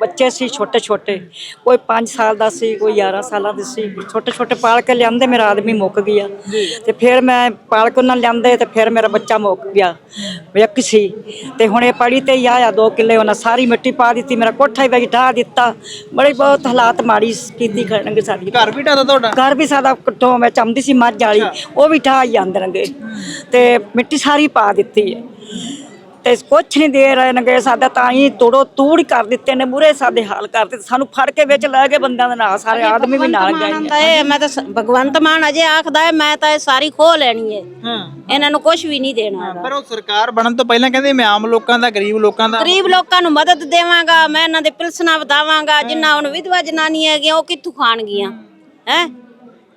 ਬੱਚੇ ਸੀ ਛੋਟੇ ਛੋਟੇ। ਕੋਈ 5 ਸਾਲ ਦਾ ਸੀ ਕੋਈ 11 ਸਾਲਾਂ ਦਾ ਸੀ। ਛੋਟੇ ਛੋਟੇ ਪਾਲ ਕੇ ਲਿਆਂਦੇ ਮੇਰਾ ਆਦਮੀ ਮੁੱਕ ਗਿਆ। ਤੇ ਫਿਰ ਮੈਂ ਪਾਲ ਕੇ ਉਹਨਾਂ ਲਿਆਂਦੇ ਤੇ ਫਿਰ ਮੇਰਾ ਬੱਚਾ ਮੁੱਕ ਗਿਆ। ਇੱਕ ਸੀ। ਤੇ ਹੁਣ ਇਹ ਪੜੀ ਤੇ ਆਇਆ ਦੋ ਕਿੱਲੇ ਉਹਨਾਂ ਸਾਰੀ ਮਿੱਟੀ ਪਾ ਦਿੱਤੀ ਮੇਰਾ ਕੋਠਾ ਹੀ ਵਗੀ ਢਾਹ ਦਿੱਤਾ। ਬੜੀ ਬਹੁਤ ਹਾਲਾਤ ਮਾੜੀ ਕੀਤੀ ਖੜਨਗੇ ਸਾਡੀ।
ਘਰ ਵੀ ਢਾਦਾ ਤੁਹਾਡਾ?
ਘਰ ਵੀ ਸਾਡਾ ਕਿੱਥੋਂ ਮੈਂ ਚੰਦੀ ਸੀ ਮੱਝ ਵਾਲੀ ਉਹ ਵੀ ਹੀ ਜਾਂਦੇ ਨੇਗੇ ਤੇ ਮਿੱਟੀ ਸਾਰੀ ਪਾ ਦਿੱਤੀ। ਹੈ ਤੇ ਕੁਛ ਨਹੀਂ ਦੇ ਰਹੇ ਨੇਗੇ ਸਾਡਾ ਤਾਂ ਹੀ ਤੋੜੋ ਤੂੜ ਕਰ ਦਿੱਤੇ ਨੇ ਬੁਰੇ ਸਾਡੇ ਹਾਲ ਕਰ ਦਿੱਤੇ ਸਾਨੂੰ ਫੜ ਕੇ ਵਿੱਚ ਲੈ ਗਏ ਬੰਦਿਆਂ ਦੇ ਨਾਲ ਸਾਰੇ ਆਦਮੀ ਵੀ ਨਾਲ ਗਏ ਨੇ।
ਮੈਂ ਤਾਂ ਭਗਵੰਤ ਮਾਨ ਅਜੇ ਆਖਦਾ ਹੈ ਮੈਂ ਤਾਂ ਇਹ ਸਾਰੀ ਖੋ ਲੈਣੀ ਹੈ। ਇਹਨਾਂ ਨੂੰ ਕੁਝ ਵੀ ਨਹੀਂ ਦੇਣਾ
ਪਰ ਉਹ ਸਰਕਾਰ ਬਣਨ ਤੋਂ ਪਹਿਲਾਂ ਕਹਿੰਦੇ ਮੈਂ ਆਮ ਲੋਕਾਂ ਦਾ ਗਰੀਬ ਲੋਕਾਂ ਦਾ।
ਗਰੀਬ ਲੋਕਾਂ ਨੂੰ ਮਦਦ ਦੇਵਾਂਗਾ ਮੈਂ ਇਹਨਾਂ ਦੇ ਪਿਲਸਣਾ ਵਧਾਵਾਂਗਾ ਜਿੰਨਾ ਹੁਣ ਵਿਧਵਾ ਜਨਾਨੀਆਂ ਹੈਗੀਆਂ ਉਹ ਕਿੱਥੋਂ ਖਾਣਗੀਆਂ? ਹੈ?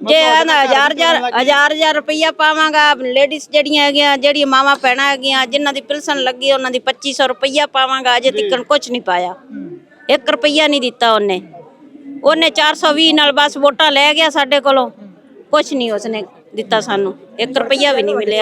ਜੇ ਇਹਨਾਂ ਹਜ਼ਾਰ ਹਜ਼ਾਰ ਹਜ਼ਾਰ ਹਜ਼ਾਰ ਰੁਪਈਆ ਪਾਵਾਂਗਾ ਲੇਡੀਜ਼ ਜਿਹੜੀਆਂ ਹੈਗੀਆਂ ਜਿਹੜੀਆਂ ਮਾਵਾਂ ਪੈਣਾ ਹੈਗੀਆਂ ਜਿਨ੍ਹਾਂ ਦੀ ਪਿਲਸਣ ਲੱਗੀ ਉਹਨਾਂ ਦੀ 2500 ਰੁਪਈਆ ਪਾਵਾਂਗਾ ਅਜੇ ਤੱਕ ਕੁਝ ਨਹੀਂ ਪਾਇਆ। 1 ਰੁਪਈਆ ਨਹੀਂ ਦਿੱਤਾ ਉਹਨੇ। ਉਹਨੇ 420 ਨਾਲ ਬਸ ਵੋਟਾਂ ਲੈ ਗਿਆ ਸਾਡੇ ਕੋਲੋਂ। ਕੁਝ ਨਹੀਂ ਉਸਨੇ ਦਿੱਤਾ ਸਾਨੂੰ। 1 ਰੁਪਈਆ ਵੀ ਨਹੀਂ
ਗਏ।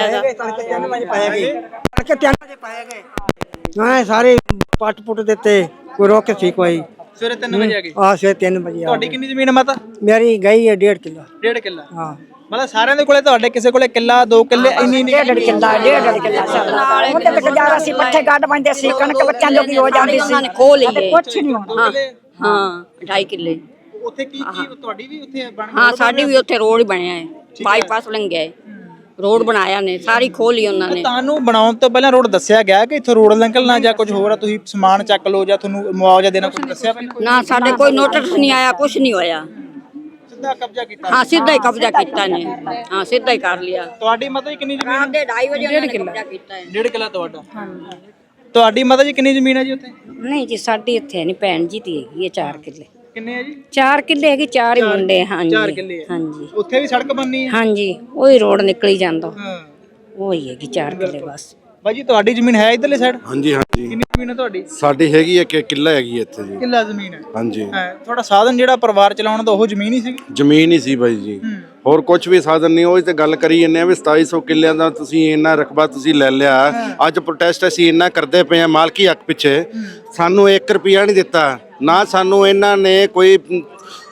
ਨਾ ਸਾਰੇ ਪੱਟ ਪੁੱਟ ਦਿੱਤੇ। ਕੋਈ ਰੋਕ ਸੀ ਕੋਈ।
ਸਵੇਰੇ 3 ਵਜੇ ਆ ਗਏ?
ਆ ਸਵੇਰ 3 ਵਜੇ ਆ
ਤੁਹਾਡੀ ਕਿੰਨੀ ਜ਼ਮੀਨ ਹੈ ਮਾਤਾ?
ਮੇਰੀ ਗਈ ਹੈ 1.5 ਕਿਲੋ।
1.5 ਕਿੱਲਾ।
ਹਾਂ।
ਮਤਲਬ ਸਾਰਿਆਂ ਦੇ ਕੋਲੇ ਤੁਹਾਡੇ ਕਿਸੇ ਕੋਲੇ ਕਿੱਲਾ ਦੋ ਕਿੱਲੇ ਇੰਨੀ ਨਹੀਂ
ਡੇਢ ਕਿੱਲਾ ਡੇਢ ਕਿੱਲਾ। ਸਾਡਾ ਉਹਦੇ ਤੇ ਗੁਜ਼ਾਰਾ ਸੀ ਪੱਠੇ ਗੱਡ ਬੰਦੇ ਸੀ ਕਣਕ ਬੱਚਿਆਂ ਜੋਗੀ ਹੋ ਜਾਂਦੀ ਸੀ।
ਉਹਨਾਂ ਨੇ ਖੋ ਲਈ ਹੈ।
ਕੁਛ ਨਹੀਂ ਹੁੰਦਾ
ਹਾਂ ਹਾਂ 2.5 ਕਿੱਲੇ।
ਉੱਥੇ ਕੀ ਕੀ ਤੁਹਾਡੀ ਵੀ ਉੱਥੇ ਬਣ
ਹਾਂ ਸਾਡੀ ਵੀ ਉੱਥੇ ਰੋਡ ਬਣਿਆ ਹੈ। ਬਾਈਪਾਸ ਲੰਘਿਆ ਹੈ। ਰੋਡ ਬਣਾਇਆ ਨੇ ਸਾਰੀ ਖੋਲੀ ਉਹਨਾਂ ਨੇ।
ਤੁਹਾਨੂੰ ਬਣਾਉਣ ਤੋਂ ਪਹਿਲਾਂ ਰੋਡ ਦੱਸਿਆ ਗਿਆ ਕਿ ਇੱਥੋਂ ਰੋਡ ਨਿਕਲਣਾ ਜਾਂ ਕੁਝ ਹੋਰ ਆ? ਤੁਸੀਂ ਸਮਾਨ ਚੱਕ ਲਓ ਜਾਂ ਤੁਹਾਨੂੰ ਮੁਆਵਜ਼ਾ ਦੇਣਾ ਕੁਝ ਦੱਸਿਆ ਪਹਿਲਾਂ
ਨਾ ਸਾਡੇ ਕੋਈ ਨੋਟਿਸ ਨਹੀਂ ਆਇਆ ਕੁਝ ਨਹੀਂ ਹੋਇਆ।
ਸਿੱਧਾ ਕਬਜ਼ਾ ਕੀਤਾ
ਹਾਂ ਸਿੱਧਾ ਹੀ ਕਬਜ਼ਾ ਕੀਤਾ ਨੇ। ਹਾਂ ਸਿੱਧਾ ਹੀ ਕਰ ਲਿਆ।
ਤੁਹਾਡੀ ਮਾਤਾ ਜੀ ਕਿੰਨੀ ਜ਼ਮੀਨ
ਦੇ 2.5 ਵਜੇ ਉਹਨਾਂ ਨੇ ਕਬਜ਼ਾ ਕੀਤਾ ਹੈ।
1.5 ਕਿੱਲਾ ਤੁਹਾਡਾ? ਤੁਹਾਡੀ ਮਾਤਾ ਜੀ ਕਿੰਨੀ ਜ਼ਮੀਨ ਹੈ ਜੀ ਉੱਥੇ?
ਨਹੀਂ ਜੀ ਸਾਡੀ ਇੱਥੇ ਨਹੀਂ ਭੈਣ ਜੀ ਦੀ ਹੈਗੀ ਹੈ 4 ਕਿੱਲੇ।
ਕਿੰਨੇ ਹੈ ਜੀ?
4 ਕਿੱਲੇ ਹੈਗੀ ਚਾਰ ਹੀ ਮੁੰਡੇ ਹਾਂਜੀ
4 ਕਿੱਲੇ ਹੈ
ਹਾਂਜੀ।
ਉੱਥੇ ਵੀ ਸੜਕ ਬਣਨੀ ਹੈ
ਹਾਂਜੀ ਉਹੀ ਰੋਡ ਨਿਕਲੀ ਜਾਂਦਾ।
ਹਾਂ।
ਉਹੀ ਹੈਗੀ 4 ਕਿੱਲੇ ਬਸ।
ਬਾਈ ਜੀ ਤੁਹਾਡੀ ਜ਼ਮੀਨ ਹੈ ਇਧਰਲੇ ਸਾਈਡ
ਹਾਂਜੀ ਹਾਂਜੀ।
ਕਿੰਨੀ ਜ਼ਮੀਨ ਹੈ ਤੁਹਾਡੀ?
ਸਾਡੀ ਹੈਗੀ ਹੈ ਕਿ ਕਿੱਲਾ ਹੈਗੀ ਹੈ ਇੱਥੇ ਜੀ।
ਕਿੱਲਾ ਜ਼ਮੀਨ ਹੈ।
ਹਾਂਜੀ।
ਹਾਂ ਤੁਹਾਡਾ ਸਾਧਨ ਜਿਹੜਾ ਪਰਿਵਾਰ ਚਲਾਉਣ ਦਾ ਉਹ ਜ਼ਮੀਨ ਹੀ ਸੀ
ਜ਼ਮੀਨ ਹੀ ਸੀ ਬਾਈ ਜੀ। ਹੋਰ ਕੁਝ ਵੀ ਸਾਧਨ ਨਹੀਂ ਉਹ ਤੇ ਗੱਲ ਕਰੀ ਜੰਨੇ ਆ ਵੀ 2700 ਕਿੱਲਿਆਂ ਦਾ ਤੁਸੀਂ ਇੰਨਾ ਰਕਬਾ ਤੁਸੀਂ ਲੈ ਲਿਆ। ਅੱਜ ਪ੍ਰੋਟੈਸਟ ਅਸੀਂ ਇੰਨਾ ਕਰਦੇ ਪਏ ਆ ਮਾਲਕੀ ਹੱਕ ਪਿੱਛੇ। ਸਾਨੂੰ 1 ਰੁਪਿਆ ਨਹੀਂ ਦਿੱਤਾ। ਨਾ ਸਾਨੂੰ ਇਹਨਾਂ ਨੇ ਕੋਈ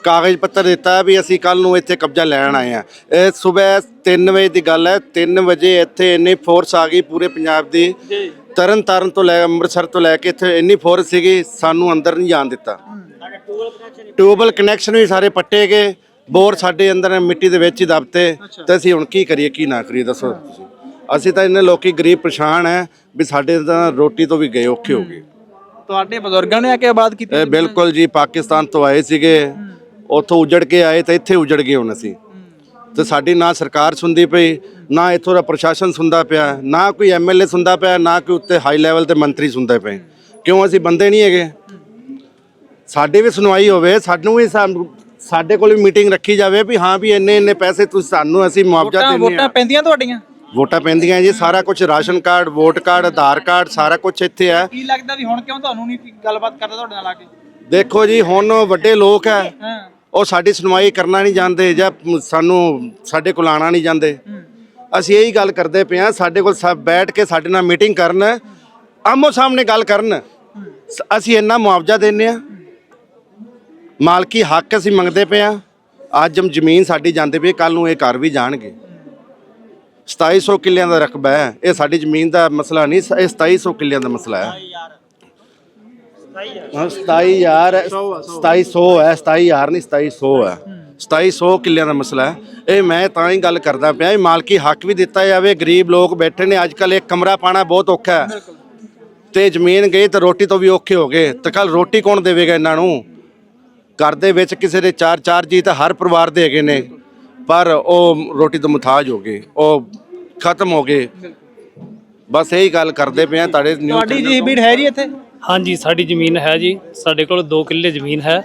ਕਾਗਜ਼ ਪੱਤਰ ਦਿੱਤਾ ਵੀ ਅਸੀਂ ਕੱਲ ਨੂੰ ਇੱਥੇ ਕਬਜ਼ਾ ਲੈਣ ਆਏ ਆ ਇਹ ਸਵੇਰ 3 ਵਜੇ ਦੀ ਗੱਲ ਹੈ। 3 ਵਜੇ ਇੱਥੇ ਇੰਨੀ ਫੋਰਸ ਆ ਗਈ ਪੂਰੇ ਪੰਜਾਬ ਦੀ। ਤਰਨ ਤਾਰਨ ਤੋਂ ਲੈ ਅੰਮ੍ਰਿਤਸਰ ਤੋਂ ਲੈ ਕੇ ਇੱਥੇ ਇੰਨੀ ਫੋਰਸ ਸੀਗੀ ਸਾਨੂੰ ਅੰਦਰ ਨਹੀਂ ਜਾਣ ਦਿੱਤਾ। ਟਿਊਬਲ ਕਨੈਕਸ਼ਨ ਵੀ ਸਾਰੇ ਪੱਟੇ ਗਏ। ਬੋਰ ਸਾਡੇ ਅੰਦਰ ਮਿੱਟੀ ਦੇ ਵਿੱਚ ਹੀ ਦਬਤੇ। ਤੇ ਅਸੀਂ ਹੁਣ ਕੀ ਕਰੀਏ ਕੀ ਨਾ ਕਰੀਏ ਦੱਸੋ ਤੁਸੀਂ। ਅਸੀਂ ਤਾਂ ਇੰਨੇ ਲੋਕੀ ਗਰੀਬ ਪਰੇਸ਼ਾਨ ਹੈ ਵੀ ਸਾਡੇ ਤਾਂ ਰੋਟੀ ਤੋਂ ਵੀ ਗਏ ਔਖੇ ਹੋ ਗਏ।
ਤੁਹਾਡੇ ਬਜ਼ੁਰਗਾਂ ਨੇ ਆ ਕੇ ਆਬਾਦ ਕੀਤੀ
ਬਿਲਕੁਲ ਜੀ ਪਾਕਿਸਤਾਨ ਤੋਂ ਆਏ ਸੀਗੇ। ਉੱਥੋਂ ਉਜੜ ਕੇ ਆਏ ਤਾਂ ਇੱਥੇ ਉਜੜ ਗਏ ਹੁਣ ਅਸੀਂ। ਤੇ ਸਾਡੀ ਨਾ ਸਰਕਾਰ ਸੁਣਦੀ ਪਈ ਨਾ ਇੱਥੋਂ ਦਾ ਪ੍ਰਸ਼ਾਸਨ ਸੁਣਦਾ ਪਿਆ ਨਾ ਕੋਈ ਐਮਐਲਏ ਸੁਣਦਾ ਪਿਆ ਨਾ ਕੋਈ ਉੱਤੇ ਹਾਈ ਲੈਵਲ ਤੇ ਮੰਤਰੀ ਸੁਣਦੇ ਪਏ। ਕਿਉਂ ਅਸੀਂ ਬੰਦੇ ਨਹੀਂ ਹੈਗੇ? ਸਾਡੀ ਵੀ ਸੁਣਵਾਈ ਹੋਵੇ ਸਾਨੂੰ ਵੀ ਸਾਡੇ ਕੋਲ ਵੀ ਮੀਟਿੰਗ ਰੱਖੀ ਜਾਵੇ ਵੀ ਹਾਂ ਵੀ ਇੰਨੇ ਇੰਨੇ ਪੈਸੇ ਤੁਸੀਂ ਸਾਨੂੰ ਅਸੀਂ ਮੁਆਵਜ਼ਾ
ਵੋਟਾਂ
ਦਿੰਦੇ
ਵੋਟਾਂ
ਹਾਂ
ਪੈਂਦੀਆਂ ਤੁਹਾਡੀਆਂ?
ਵੋਟਾਂ ਪੈਂਦੀਆਂ ਜੀ ਸਾਰਾ ਕੁਝ ration card vote card Aadhaar card ਸਾਰਾ ਕੁਝ ਇੱਥੇ ਹੈ।
ਕੀ ਲੱਗਦਾ ਵੀ ਹੁਣ ਕਿਉਂ ਤੁਹਾਨੂੰ ਨਹੀਂ ਗੱਲਬਾਤ ਕਰਦਾ ਤੁਹਾਡੇ ਨਾਲ ਆ ਕੇ?
ਦੇਖੋ ਜੀ ਹੁਣ ਵੱਡੇ ਲੋਕ ਹੈ।
ਹਾਂ।
ਉਹ ਸਾਡੀ ਸੁਣਵਾਈ ਕਰਨਾ ਨਹੀਂ ਜਾਂਦੇ ਜਾਂ ਸਾਨੂੰ ਸਾਡੇ ਕੋਲ ਆਣਾ ਨਹੀਂ ਜਾਂਦੇ। ਅਸੀਂ ਇਹੀ ਗੱਲ ਕਰਦੇ ਪਏ ਆ ਸਾਡੇ ਕੋਲ ਸਭ ਬੈਠ ਕੇ ਸਾਡੇ ਨਾਲ ਮੀਟਿੰਗ ਕਰਨ ਆਮੋ ਸਾਹਮਣੇ ਗੱਲ ਕਰਨ। ਅਸੀਂ ਇੰਨਾ ਮੁਆਵਜ਼ਾ ਦਿੰਨੇ ਆ ਮਾਲਕੀ ਹੱਕ ਅਸੀਂ ਮੰਗਦੇ ਪਏ ਆ ਅੱਜ ਜ਼ਮੀਨ ਸਾਡੀ ਜਾਂਦੇ ਪਈ ਕੱਲ ਨੂੰ ਇਹ ਘਰ ਵੀ ਜਾਣਗੇ। 2700 ਕਿੱਲਿਆਂ ਦਾ ਰਕਬਾ ਹੈ। ਇਹ ਸਾਡੀ ਜ਼ਮੀਨ ਦਾ ਮਸਲਾ ਨਹੀਂ ਇਹ 2700 ਕਿੱਲਿਆਂ ਦਾ ਮਸਲਾ ਹੈ। ਹਾਂ 27000 2700 ਹੈ 27000 ਨਹੀਂ 2700 ਹੈ। 2700 ਕਿੱਲਿਆਂ ਦਾ ਮਸਲਾ ਹੈ। ਇਹ ਮੈਂ ਤਾਂ ਹੀ ਗੱਲ ਕਰਦਾ ਪਿਆ ਇਹ ਮਾਲਕੀ ਹੱਕ ਵੀ ਦਿੱਤਾ ਜਾਵੇ ਗਰੀਬ ਲੋਕ ਬੈਠੇ ਨੇ ਅੱਜ ਕੱਲ ਇੱਕ ਕਮਰਾ ਪਾਣਾ ਬਹੁਤ ਔਖਾ ਹੈ। ਤੇ ਜ਼ਮੀਨ ਗਈ ਤਾਂ ਰੋਟੀ ਤੋਂ ਵੀ ਔਖੇ ਹੋ ਗਏ। ਤੇ ਕੱਲ ਰੋਟੀ ਕੌਣ ਦੇਵੇਗਾ ਇਹਨਾਂ ਨੂੰ? ਘਰ ਦੇ ਵਿੱਚ ਕਿਸੇ ਦੇ ਚਾਰ ਚਾਰ ਜੀ ਤਾਂ ਹਰ ਪਰਿਵਾਰ ਦੇ ਹੈਗੇ ਨੇ। ਪਰ ਉਹ ਰੋਟੀ ਤੋਂ ਮੁਤਾਜ ਹੋ ਗਏ ਉਹ ਖਤਮ ਹੋ ਗਏ। ਬਸ ਇਹੀ ਗੱਲ ਕਰਦੇ ਪਏ ਆ ਤੁਹਾਡੇ ਨਿਊਜ਼
ਤੁਹਾਡੀ ਜੀ ਬੀੜ ਹੈ ਜੀ ਇੱਥੇ?
ਹਾਂਜੀ, ਸਾਡੀ ਜ਼ਮੀਨ ਹੈ ਜੀ। ਸਾਡੇ ਕੋਲ 2 ਕਿੱਲੇ ਜ਼ਮੀਨ ਹੈ।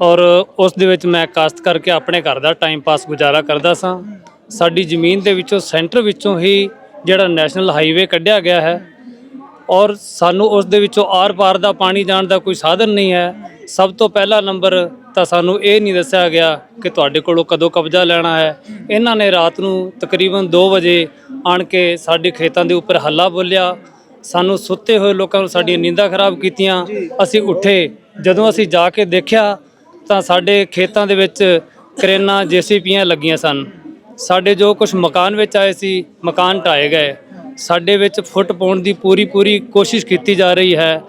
ਔਰ ਉਸ ਦੇ ਵਿੱਚ ਮੈਂ ਕਾਸ਼ਤ ਕਰਕੇ ਆਪਣੇ ਘਰ ਦਾ ਟਾਈਮ ਪਾਸ ਗੁਜ਼ਾਰਾ ਕਰਦਾ ਸਾਂ। ਸਾਡੀ ਜ਼ਮੀਨ ਦੇ ਵਿੱਚੋਂ ਸੈਂਟਰ ਵਿੱਚੋਂ ਹੀ ਜਿਹੜਾ ਨੈਸ਼ਨਲ ਹਾਈਵੇ ਕੱਢਿਆ ਗਿਆ ਹੈ। ਔਰ ਸਾਨੂੰ ਉਸ ਦੇ ਵਿੱਚੋਂ ਆਰ-ਪਾਰ ਦਾ ਪਾਣੀ ਜਾਣ ਦਾ ਕੋਈ ਸਾਧਨ ਨਹੀਂ ਹੈ। ਸਭ ਤੋਂ ਪਹਿਲਾ ਨੰਬਰ ਤਾਂ ਸਾਨੂੰ ਇਹ ਨਹੀਂ ਦੱਸਿਆ ਗਿਆ ਕਿ ਤੁਹਾਡੇ ਕੋਲੋਂ ਕਦੋਂ ਕਬਜ਼ਾ ਲੈਣਾ ਹੈ। ਇਹਨਾਂ ਨੇ ਰਾਤ ਨੂੰ ਤਕਰੀਬਨ 2 ਵਜੇ ਆਣ ਕੇ ਸਾਡੇ ਖੇਤਾਂ ਦੇ ਉੱਪਰ ਹੱਲਾ ਬੋਲਿਆ। ਸਾਨੂੰ ਸੁੱਤੇ ਹੋਏ ਲੋਕਾਂ ਨੂੰ ਸਾਡੀਆਂ ਨੀਂਦਾਂ ਖਰਾਬ ਕੀਤੀਆਂ। ਅਸੀਂ ਉੱਠੇ। ਜਦੋਂ ਅਸੀਂ ਜਾ ਕੇ ਦੇਖਿਆ ਤਾਂ ਸਾਡੇ ਖੇਤਾਂ ਦੇ ਵਿੱਚ ਕਰੇਨਾਂ ਜੇਸੀਪੀਆਂ ਲੱਗੀਆਂ ਸਨ। ਸਾਡੇ ਜੋ ਕੁਝ ਮਕਾਨ ਵਿੱਚ ਆਏ ਸੀ ਮਕਾਨ ਢਾਏ ਗਏ। ਸਾਡੇ ਵਿੱਚ ਫੁੱਟ ਪਾਉਣ ਦੀ ਪੂਰੀ ਪੂਰੀ ਕੋਸ਼ਿਸ਼ ਕੀਤੀ ਜਾ ਰਹੀ ਹੈ।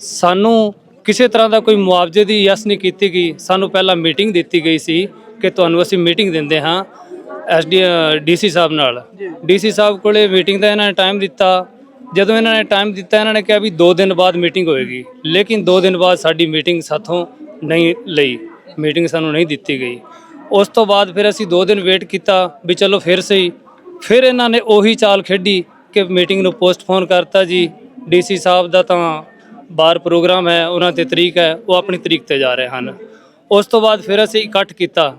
ਸਾਨੂੰ ਕਿਸੇ ਤਰ੍ਹਾਂ ਦਾ ਕੋਈ ਮੁਆਵਜ਼ੇ ਦੀ ਯਸ ਨਹੀਂ ਕੀਤੀ ਗਈ। ਸਾਨੂੰ ਪਹਿਲਾਂ ਮੀਟਿੰਗ ਦਿੱਤੀ ਗਈ ਸੀ ਕਿ ਤੁਹਾਨੂੰ ਅਸੀਂ ਮੀਟਿੰਗ ਦਿੰਦੇ ਹਾਂ ਐਸਡੀ ਡੀਸੀ ਸਾਹਿਬ ਨਾਲ। ਡੀਸੀ ਸਾਹਿਬ ਕੋਲੇ ਮੀਟਿੰਗ ਦਾ ਇਹਨਾਂ ਨੇ ਟਾਈਮ ਦਿੱਤਾ। ਜਦੋਂ ਇਹਨਾਂ ਨੇ ਟਾਈਮ ਦਿੱਤਾ, ਇਹਨਾਂ ਨੇ ਕਿਹਾ ਵੀ 2 ਦਿਨ ਬਾਅਦ ਮੀਟਿੰਗ ਹੋਏਗੀ। ਲੇਕਿਨ 2 ਦਿਨ ਬਾਅਦ ਸਾਡੀ ਮੀਟਿੰਗ ਸਾਥੋਂ ਨਹੀਂ ਲਈ। ਮੀਟਿੰਗ ਸਾਨੂੰ ਨਹੀਂ ਦਿੱਤੀ ਗਈ। ਉਸ ਤੋਂ ਬਾਅਦ ਫਿਰ ਅਸੀਂ 2 ਦਿਨ ਵੇਟ ਕੀਤਾ ਵੀ ਚਲੋ ਫਿਰ ਸਹੀ। ਫਿਰ ਇਹਨਾਂ ਨੇ ਉਹੀ ਚਾਲ ਖੇਡੀ ਕਿ ਮੀਟਿੰਗ ਨੂੰ ਪੋਸਟਪੋਨ ਕਰਤਾ ਜੀ। ਡੀਸੀ ਸਾਹਿਬ ਦਾ ਤਾਂ ਬਾਹਰ ਪ੍ਰੋਗਰਾਮ ਹੈ, ਉਹਨਾਂ ਤੇ ਤਰੀਕ ਹੈ, ਉਹ ਆਪਣੀ ਤਰੀਕ ਤੇ ਜਾ ਰਹੇ ਹਨ। ਉਸ ਤੋਂ ਬਾਅਦ ਫਿਰ ਅਸੀਂ ਇਕੱਠ ਕੀਤਾ।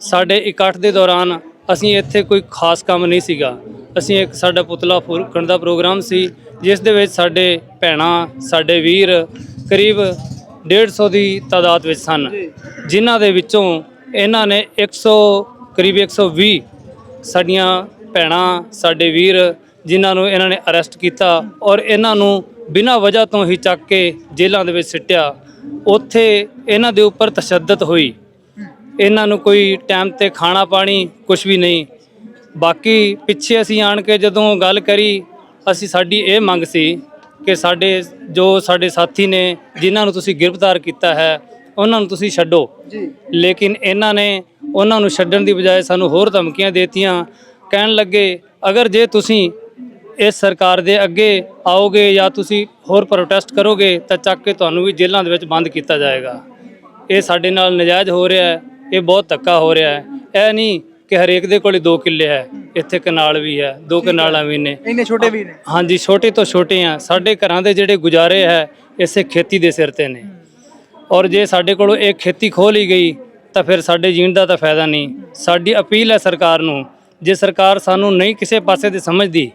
ਸਾਡੇ ਇਕੱਠ ਦੇ ਦੌਰਾਨ ਅਸੀਂ ਇੱਥੇ ਕੋਈ ਖਾਸ ਕੰਮ ਨਹੀਂ ਸੀਗਾ। ਅਸੀਂ ਇੱਕ ਸਾਡਾ ਪੁਤਲਾ ਫੂਕਣ ਦਾ ਪ੍ਰੋਗਰਾਮ ਸੀ ਜਿਸ ਦੇ ਵਿੱਚ ਸਾਡੇ ਭੈਣਾਂ ਸਾਡੇ ਵੀਰ ਕਰੀਬ 150 ਦੀ ਤਾਦਾਦ ਵਿੱਚ ਸਨ ਜਿਨ੍ਹਾਂ ਦੇ ਵਿੱਚੋਂ ਇਹਨਾਂ ਨੇ 100 ਕਰੀਬ 120 ਸਾਡੀਆਂ ਭੈਣਾਂ ਸਾਡੇ ਵੀਰ ਜਿਨ੍ਹਾਂ ਨੂੰ ਇਹਨਾਂ ਨੇ ਅਰੈਸਟ ਕੀਤਾ ਔਰ ਇਹਨਾਂ ਨੂੰ ਬਿਨਾਂ ਵਜ੍ਹਾ ਤੋਂ ਹੀ ਚੱਕ ਕੇ ਜੇਲ੍ਹਾਂ ਦੇ ਵਿੱਚ ਸਿੱਟਿਆ। ਉੱਥੇ ਇਹਨਾਂ ਦੇ ਉੱਪਰ ਤਸ਼ੱਦਦ ਹੋਈ। ਇਹਨਾਂ ਨੂੰ ਕੋਈ ਟਾਈਮ ਤੇ ਖਾਣਾ ਪਾਣੀ ਕੁਝ ਵੀ ਨਹੀਂ ਬਾਕੀ ਪਿੱਛੇ ਅਸੀਂ ਆਣ ਕੇ ਜਦੋਂ ਗੱਲ ਕਰੀ ਅਸੀਂ ਸਾਡੀ ਇਹ ਮੰਗ ਸੀ ਕਿ ਸਾਡੇ ਜੋ ਸਾਡੇ ਸਾਥੀ ਨੇ ਜਿਨ੍ਹਾਂ ਨੂੰ ਤੁਸੀਂ ਗ੍ਰਿਫਤਾਰ ਕੀਤਾ ਹੈ ਉਹਨਾਂ ਨੂੰ ਤੁਸੀਂ ਛੱਡੋ। ਲੇਕਿਨ ਇਹਨਾਂ ਨੇ ਉਹਨਾਂ ਨੂੰ ਛੱਡਣ ਦੀ ਬਜਾਏ ਸਾਨੂੰ ਹੋਰ ਧਮਕੀਆਂ ਦੇਤੀਆਂ। ਕਹਿਣ ਲੱਗੇ ਅਗਰ ਜੇ ਤੁਸੀਂ ਇਸ ਸਰਕਾਰ ਦੇ ਅੱਗੇ ਆਓਗੇ ਜਾਂ ਤੁਸੀਂ ਹੋਰ ਪ੍ਰੋਟੈਸਟ ਕਰੋਗੇ ਤਾਂ ਚੱਕ ਕੇ ਤੁਹਾਨੂੰ ਵੀ ਜੇਲ੍ਹਾਂ ਦੇ ਵਿੱਚ ਬੰਦ ਕੀਤਾ ਜਾਏਗਾ। ਇਹ ਸਾਡੇ ਨਾਲ ਨਜਾਇਜ਼ ਹੋ ਰਿਹਾ ਹੈ ਇਹ ਬਹੁਤ ਧੱਕਾ ਹੋ ਰਿਹਾ ਹੈ। ਇਹ ਨਹੀਂ ਕਿ ਹਰੇਕ ਦੇ ਕੋਲੇ 2 ਕਿੱਲੇ ਹੈ ਇੱਥੇ ਕਨਾਲ ਵੀ ਹੈ ਦੋ ਕਨਾਲਾਂ ਵੀ ਨੇ।
ਇੰਨੇ ਛੋਟੇ ਵੀ ਨੇ?
ਹਾਂਜੀ ਛੋਟੇ ਤੋਂ ਛੋਟੇ ਆ। ਸਾਡੇ ਘਰਾਂ ਦੇ ਜਿਹੜੇ ਗੁਜ਼ਾਰੇ ਹੈ ਇਸੇ ਖੇਤੀ ਦੇ ਸਿਰ ਤੇ ਨੇ। ਔਰ ਜੇ ਸਾਡੇ ਕੋਲੋਂ ਇਹ ਖੇਤੀ ਖੋਹ ਲਈ ਗਈ ਤਾਂ ਫਿਰ ਸਾਡੇ ਜੀਣ ਦਾ ਤਾਂ ਫਾਇਦਾ ਨਹੀਂ। ਸਾਡੀ ਅਪੀਲ ਹੈ ਸਰਕਾਰ ਨੂੰ ਜੇ ਸਰਕਾਰ ਸਾਨੂੰ ਨਹੀਂ ਕਿਸੇ ਪਾਸੇ ਤੇ ਸਮਝਦੀ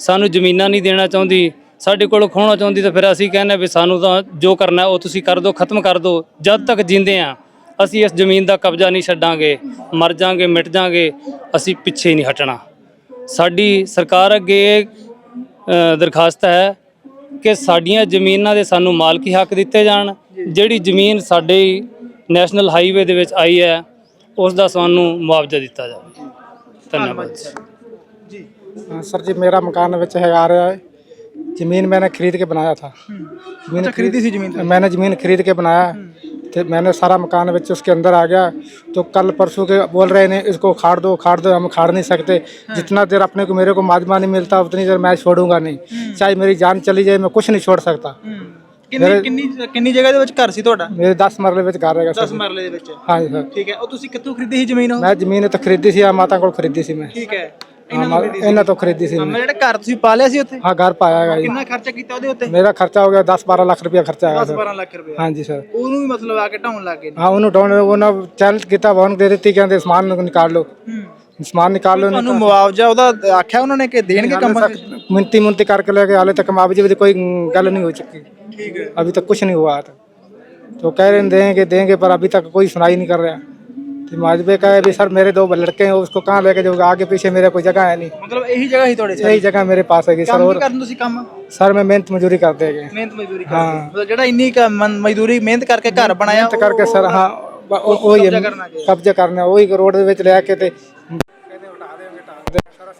ਸਾਨੂੰ ਜ਼ਮੀਨਾਂ ਨਹੀਂ ਦੇਣਾ ਚਾਹੁੰਦੀ ਸਾਡੇ ਕੋਲੋਂ ਖੋਹਣਾ ਚਾਹੁੰਦੀ ਤਾਂ ਫਿਰ ਅਸੀਂ ਕਹਿੰਦੇ ਵੀ ਸਾਨੂੰ ਤਾਂ ਜੋ ਕਰਨਾ ਉਹ ਤੁਸੀਂ ਕਰ ਦਿਓ ਖਤਮ ਕਰ ਦਿਓ। ਜਦ ਤੱਕ ਜਿੰਦੇ ਆ ਅਸੀਂ ਇਸ ਜ਼ਮੀਨ ਦਾ ਕਬਜ਼ਾ ਨਹੀਂ ਛੱਡਾਂਗੇ ਮਰ ਜਾਾਂਗੇ ਮਿਟ ਜਾਾਂਗੇ ਅਸੀਂ ਪਿੱਛੇ ਨਹੀਂ ਹਟਣਾ ਸਾਡੀ ਸਰਕਾਰ ਅੱਗੇ ਇਹ ਅ, ਦਰਖਾਸਤ ਹੈ ਕਿ ਸਾਡੀਆਂ ਜ਼ਮੀਨਾਂ ਦੇ ਸਾਨੂੰ ਮਾਲਕੀ ਹੱਕ ਦਿੱਤੇ ਜਾਣ ਜਿਹੜੀ ਜ਼ਮੀਨ ਸਾਡੇ ਨੈਸ਼ਨਲ ਹਾਈਵੇ ਦੇ ਵਿੱਚ ਆਈ ਹੈ ਉਸ ਦਾ ਸਾਨੂੰ ਮੁਆਵਜ਼ਾ ਦਿੱਤਾ ਜਾਵੇ ਧੰਨਵਾਦ ਜੀ
हाँ, सर जी मेरा मकान ਵਿੱਚ है आ रहा है ज़मीन मैंने खरीद के बनाया था ज़मीन
अच्छा, खरीदी थी ज़मीन?
मैंने ज़मीन खरीद के बनाया तो मैंने सारा मकान ਵਿੱਚ उसके अंदर आ गया तो कल परसों के बोल रहे हैं इसको खाड़ दो खाड़ दो हम खाड़ नहीं सकते जितना देर अपने को मेरे को माजमा नहीं मिलता उतनी देर मैं छोड़ूंगा नहीं चाहे मेरी जान चली जाए मैं कुछ नहीं छोड़ सकता
ਕਿੰਨੀ ਕਿੰਨੀ ਕਿੰਨੀ ਜਗ੍ਹਾ ਦੇ ਵਿੱਚ ਘਰ ਸੀ ਤੁਹਾਡਾ
मेरे दस मरले ਵਿੱਚ ਘਰ रहेगा
10 ਮਰਲੇ ਦੇ ਵਿੱਚ
हाँ जी सर
ਠੀਕ ਹੈ ਉਹ ਤੁਸੀਂ ਕਿੱਥੋਂ ਖਰੀਦੀ ਸੀ ਜ਼ਮੀਨ ਉਹ
ਮੈਂ ਜ਼ਮੀਨ ਤਾਂ ਖਰੀਦੀ ਸੀ ਆ ਮਾਤਾ ਕੋਲ ਖਰੀਦੀ ਸੀ ਮੈਂ
ਠੀਕ ਹੈ
ਹਾਂ, ਮਾ- ਇਹਨਾਂ ਤੋਂ ਖਰੀਦੀ ਸੀ
ਮੈਂ
ਮੈਂ
ਜਿਹੜਾ ਘਰ ਤੁਸੀਂ ਪਾ ਲਿਆ ਸੀ ਉੱਥੇ
ਹਾਂ ਘਰ ਪਾਇਆ ਹੈਗਾ ਜੀ
ਕਿੰਨਾ ਖਰਚਾ ਕੀਤਾ ਉਹਦੇ ਉੱਤੇ
ਮੇਰਾ ਖਰਚਾ ਹੋ ਗਿਆ 10 12 ਲੱਖ ਰੁਪਇਆ ਖਰਚਾ ਆਇਆ
10
ਸਰ
12 ਲੱਖ ਰੁਪਏ
ਹਾਂਜੀ ਸਰ
ਉਹਨੂੰ ਵੀ ਮਤਲਬ ਆ ਕੇ ਢਾਉਣ ਲੱਗ ਗਏ ਨੇ।
ਹਾਂ ਉਹਨੂੰ ਡਾਉਨ ਉਹਨਾਂ ਚੈਲੰਜ ਕੀਤਾ ਵਾਰਨ ਦੇ ਦਿੱਤੀ ਕਹਿੰਦੇ ਸਮਾਨ ਨੂੰ ਨਿਕਾਲ ਲਓ ਸਮਾਨ ਨਿਕਾਲ ਲਓ
ਤੁਹਾਨੂੰ ਮੁਆਵਜ਼ਾ ਉਹਦਾ ਆਖਿਆ ਉਹਨਾਂ ਨੇ ਕਿ ਦੇਣਗੇ ਕੰਮ
ਮਿੰਤੀ ਮੁੰਤੀ ਕਰਕੇ ਲੈ ਕੇ ਹਾਲੇ ਤੱਕ मुआवजे की कोई गल नहीं हो चुकी
ठीक है
अभी तक कुछ नहीं हुआ था तो कह रहे हैं देंगे देंगे पर अभी तक कोई सुनाई नहीं कर रहा तो मुआवजे का है भी सर मेरे दो लड़के हैं उसको कहाँ लेके जाओगे आगे पीछे मेरे कोई जगह है नहीं
ਮਤਲਬ ਇਹੀ ਜਗ੍ਹਾ ਹੀ ਤੁਹਾਡੇ
यही जगह मेरे पास है सर
ਕੰਮ
और
ਕੀ ਕਰਨ ਤੁਸੀਂ ਕੰਮ
सर मैं मेहनत मजदूरी करते हैं
ਮਿਹਨਤ ਮਜ਼ਦੂਰੀ
ਹਾਂ।
ਕਰਦੇ ਮਤਲਬ ਜਿਹੜਾ ਇੰਨੀ ਕੁ ਮਨ- ਮਜ਼ਦੂਰੀ ਮਿਹਨਤ ਕਰਕੇ ਘਰ ਬਣਾਇਆ
मेहनत करके सर हाँ ब- वो- वही है कब्जा करना वही रोड ਦੇ ਵਿੱਚ ਲੈ ਕੇ ਤੇ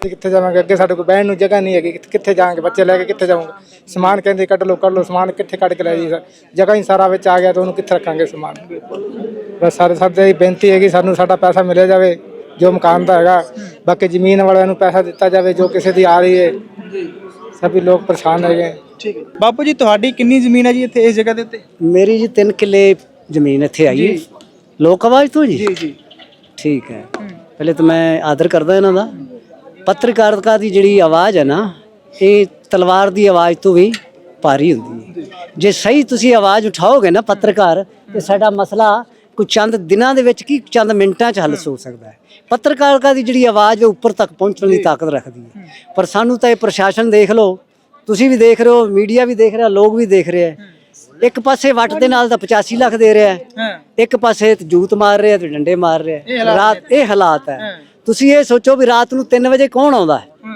ਕਿੱਥੇ ਜਾਵਾਂਗੇ? ਅੱਗੇ ਸਾਡੇ ਕੋਲ ਬਹਿਣ ਨੂੰ ਜਗ੍ਹਾ ਨਹੀਂ ਹੈਗੀ। ਕਿੱਥੇ- ਕਿੱਥੇ ਜਾਵਾਂਗੇ? ਬੱਚੇ ਲੈ ਕੇ ਕਿੱਥੇ ਜਾਵਾਂਗੇ? ਸਮਾਨ ਕਹਿੰਦੇ ਕੱਢ ਲਓ ਕੱਢ ਲਓ ਸਮਾਨ ਕਿੱਥੇ ਕੱਢ ਕੇ ਲੈ ਜੀ ਸਰ ਜਗ੍ਹਾ ਹੀ ਸਾਰਾ ਵਿੱਚ ਆ ਗਿਆ ਤਾਂ ਉਹਨੂੰ ਕਿੱਥੇ ਰੱਖਾਂਗੇ ਸਮਾਨ? ਬਸ ਸਾਰੇ ਸਾਡੇ ਦੀ ਬੇਨਤੀ ਹੈਗੀ ਸਾਨੂੰ ਸਾਡਾ ਪੈਸਾ ਮਿਲਿਆ ਜਾਵੇ ਜੋ ਮਕਾਨ ਦਾ ਹੈਗਾ। ਬਾਕੀ ਜ਼ਮੀਨ ਵਾਲਿਆਂ ਨੂੰ ਪੈਸਾ ਦਿੱਤਾ ਜਾਵੇ ਜੋ ਕਿਸੇ ਦੀ ਆ ਰਹੀ ਹੈ। ਸਭੀ ਲੋਕ ਪਰੇਸ਼ਾਨ ਹੈਗੇ
ਠੀਕ ਹੈ। ਬਾਪੂ ਜੀ ਤੁਹਾਡੀ ਕਿੰਨੀ ਜ਼ਮੀਨ ਹੈ ਜੀ ਇੱਥੇ ਇਸ ਜਗ੍ਹਾ ਦੇ ਉੱਤੇ?
ਮੇਰੀ ਜੀ 3 ਕਿੱਲੇ ਜ਼ਮੀਨ ਇੱਥੇ ਆਈ ਹੈ। ਲੋਕ ਆਵਾਜ਼ ਤੋਂ ਜੀ?
ਜੀ ਜੀ।
ਠੀਕ ਹੈ। ਪਹਿਲੇ ਤਾਂ ਮੈਂ ਆਦਰ ਕਰਦਾ ਇਹਨਾਂ ਦਾ। ਪੱਤਰਕਾਰਤਾ ਦੀ ਜਿਹੜੀ ਆਵਾਜ਼ ਹੈ ਨਾ ਇਹ ਤਲਵਾਰ ਦੀ ਆਵਾਜ਼ ਤੋਂ ਵੀ ਭਾਰੀ ਹੁੰਦੀ ਹੈ। ਜੇ ਸਹੀ ਤੁਸੀਂ ਆਵਾਜ਼ ਉਠਾਓਗੇ ਨਾ ਪੱਤਰਕਾਰ ਤੇ ਸਾਡਾ ਮਸਲਾ ਕੁਝ ਚੰਦ ਦਿਨਾਂ ਦੇ ਵਿੱਚ ਕੀ ਚੰਦ ਮਿੰਟਾਂ 'ਚ ਹੱਲ ਹੋ ਸਕਦਾ ਹੈ। ਪੱਤਰਕਾਰਤਾ ਦੀ ਜਿਹੜੀ ਆਵਾਜ਼ ਉਹ ਉੱਪਰ ਤੱਕ ਪਹੁੰਚਣ ਦੀ ਤਾਕਤ ਰੱਖਦੀ ਹੈ। ਪਰ ਸਾਨੂੰ ਤਾਂ ਇਹ ਪ੍ਰਸ਼ਾਸਨ ਦੇਖ ਲਓ ਤੁਸੀਂ ਵੀ ਦੇਖ ਰਹੇ ਹੋ ਮੀਡੀਆ ਵੀ ਦੇਖ ਰਿਹਾ ਲੋਕ ਵੀ ਦੇਖ ਰਹੇ ਹੈ। ਇੱਕ ਪਾਸੇ ਵੱਟ ਦੇ ਨਾਲ ਤਾਂ 85 ਲੱਖ ਦੇ ਰਿਹਾ ਇੱਕ ਪਾਸੇ ਜੂਤ ਮਾਰ ਰਿਹਾ ਤੇ ਡੰਡੇ ਮਾਰ ਰਿਹਾ ਰਾਤ ਇਹ ਹਾਲਾਤ ਹੈ। ਤੁਸੀਂ ਇਹ ਸੋਚੋ ਵੀ ਰਾਤ ਨੂੰ 3 ਵਜੇ ਕੌਣ ਆਉਂਦਾ ਹੈ?
ਹੂੰ।